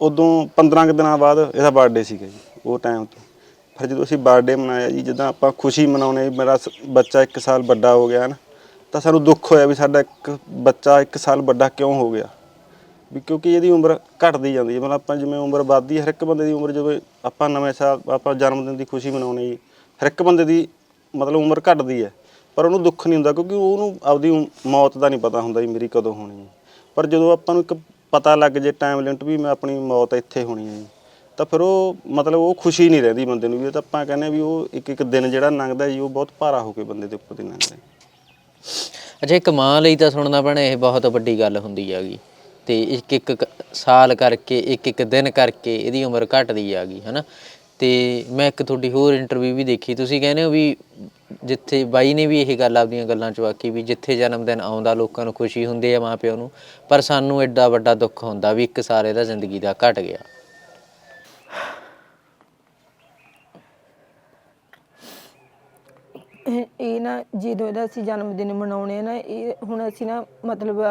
ਉਦੋਂ 15 ਕੁ ਦਿਨਾਂ ਬਾਅਦ ਇਹਦਾ ਬਰਥਡੇ ਸੀਗਾ ਜੀ, ਉਹ ਟਾਈਮ ਤੋਂ। ਫਿਰ ਜਦੋਂ ਅਸੀਂ ਬਰਥਡੇ ਮਨਾਇਆ ਜੀ, ਜਦੋਂ ਆਪਾਂ ਖੁਸ਼ੀ ਮਨਾਉਣੇ ਮੇਰਾ ਸ- ਬੱਚਾ 1 ਸਾਲ ਵੱਡਾ ਹੋ ਗਿਆ ਨਾ? ਤਾਂ ਸਾਨੂੰ ਦੁੱਖ ਹੋਇਆ ਵੀ ਸਾਡਾ ਇੱਕ ਬੱਚਾ 1 ਸਾਲ ਵੱਡਾ ਕਿਉਂ ਹੋ ਗਿਆ? ਵੀ ਕਿਉਂਕਿ ਇਹਦੀ ਉਮਰ ਘਟਦੀ ਜਾਂਦੀ ਹੈ, ਮਤਲਬ ਆਪਾਂ ਜਿਵੇਂ ਉਮਰ ਵੱਧਦੀ ਹੈ, ਹਰ ਇੱਕ ਬੰਦੇ ਦੀ ਉਮਰ ਜਦੋਂ ਆਪਾਂ ਨਵੇਂ ਸਾਲ, ਆਪਾਂ ਜਨਮ ਦਿਨ ਦੀ ਖੁਸ਼ੀ ਮਨਾਉਣੀ ਜੀ ਹਰ ਇੱਕ ਬੰਦੇ ਦੀ ਮਤਲਬ ਉਮਰ ਘਟਦੀ ਹੈ, ਪਰ ਉਹਨੂੰ ਦੁੱਖ ਨਹੀਂ ਹੁੰਦਾ ਕਿਉਂਕਿ ਉਹਨੂੰ ਆਪਦੀ ਉਮ- ਮੌਤ ਦਾ ਨਹੀਂ ਪਤਾ ਹੁੰਦਾ ਜੀ ਮੇਰੀ ਕਦੋਂ ਹੋਣੀ ਹੈ। ਪਰ ਜਦੋਂ ਆਪਾਂ ਨੂੰ ਇੱਕ ਪਤਾ ਲੱਗ ਜੇ ਟਾਈਮ ਲਿਮਟ ਵੀ ਮੈਂ ਆਪਣੀ ਮੌਤ ਇੱਥੇ ਹੋਣੀ ਹੈ ਜੀ ਤਾਂ ਫਿਰ ਉਹ ਮਤਲਬ ਉਹ ਖੁਸ਼ੀ ਨਹੀਂ ਰਹਿੰਦੀ ਬੰਦੇ ਨੂੰ ਵੀ, ਉਹ ਤਾਂ ਆਪਾਂ ਕਹਿੰਦੇ ਹਾਂ ਵੀ ਉਹ ਇੱਕ ਇੱਕ ਦਿਨ ਜਿਹੜਾ ਲੰਘਦਾ ਜੀ, ਉਹ ਬਹੁਤ ਭਾਰਾ ਹੋ ਕੇ ਬੰਦੇ ਦੇ ਉੱਪਰ ਦੀ ਲੰਘਦਾ ਜੀ ਅੱਛਾ, ਇੱਕ ਮਾਂ ਲਈ ਤਾਂ ਸੁਣਨਾ ਪੈਣਾ, ਇਹ ਬਹੁਤ ਵੱਡੀ ਗੱਲ ਹੁੰਦੀ ਹੈਗੀ। ਤੇ ਇੱਕ ਇੱਕ ਕ- ਸਾਲ ਕਰਕੇ, ਇੱਕ ਇੱਕ ਦਿਨ ਕਰਕੇ ਇਹਦੀ ਉਮਰ ਘਟਦੀ ਹੈਗੀ, ਹਨਾ? ਤੇ ਮੈਂ ਇੱਕ ਤੁਹਾਡੀ ਹੋਰ ਇੰਟਰਵਿਊ ਵੀ ਦੇਖੀ। ਤੁਸੀਂ ਕਹਿੰਦੇ ਹੋ ਵੀ ਜਿੱਥੇ ਬਾਈ ਨੇ ਵੀ ਇਹ ਗੱਲ ਆਪਦੀਆਂ ਗੱਲਾਂ ਚ ਆਖੀ ਵੀ ਜਿੱਥੇ ਜਨਮ ਦਿਨ ਆਉਂਦਾ ਲੋਕਾਂ ਨੂੰ ਖੁਸ਼ੀ ਹੁੰਦੀ ਹੈ ਮਾਪਿਆਂ ਨੂੰ, ਪਰ ਸਾਨੂੰ ਐਡਾ ਵੱਡਾ ਦੁੱਖ ਹੁੰਦਾ ਵੀ ਇੱਕ ਸਾਰੇ ਦਾ ਜ਼ਿੰਦਗੀ ਦਾ ਘਟ ਗਿਆ। ਇਹ ਨਾ ਜਦੋਂ ਇਹਦਾ ਅਸੀਂ ਜਨਮ ਦਿਨ ਮਨਾਉਣੇ ਆ ਨਾ, ਇਹ ਹੁਣ ਅਸੀਂ ਨਾ ਮਤਲਬ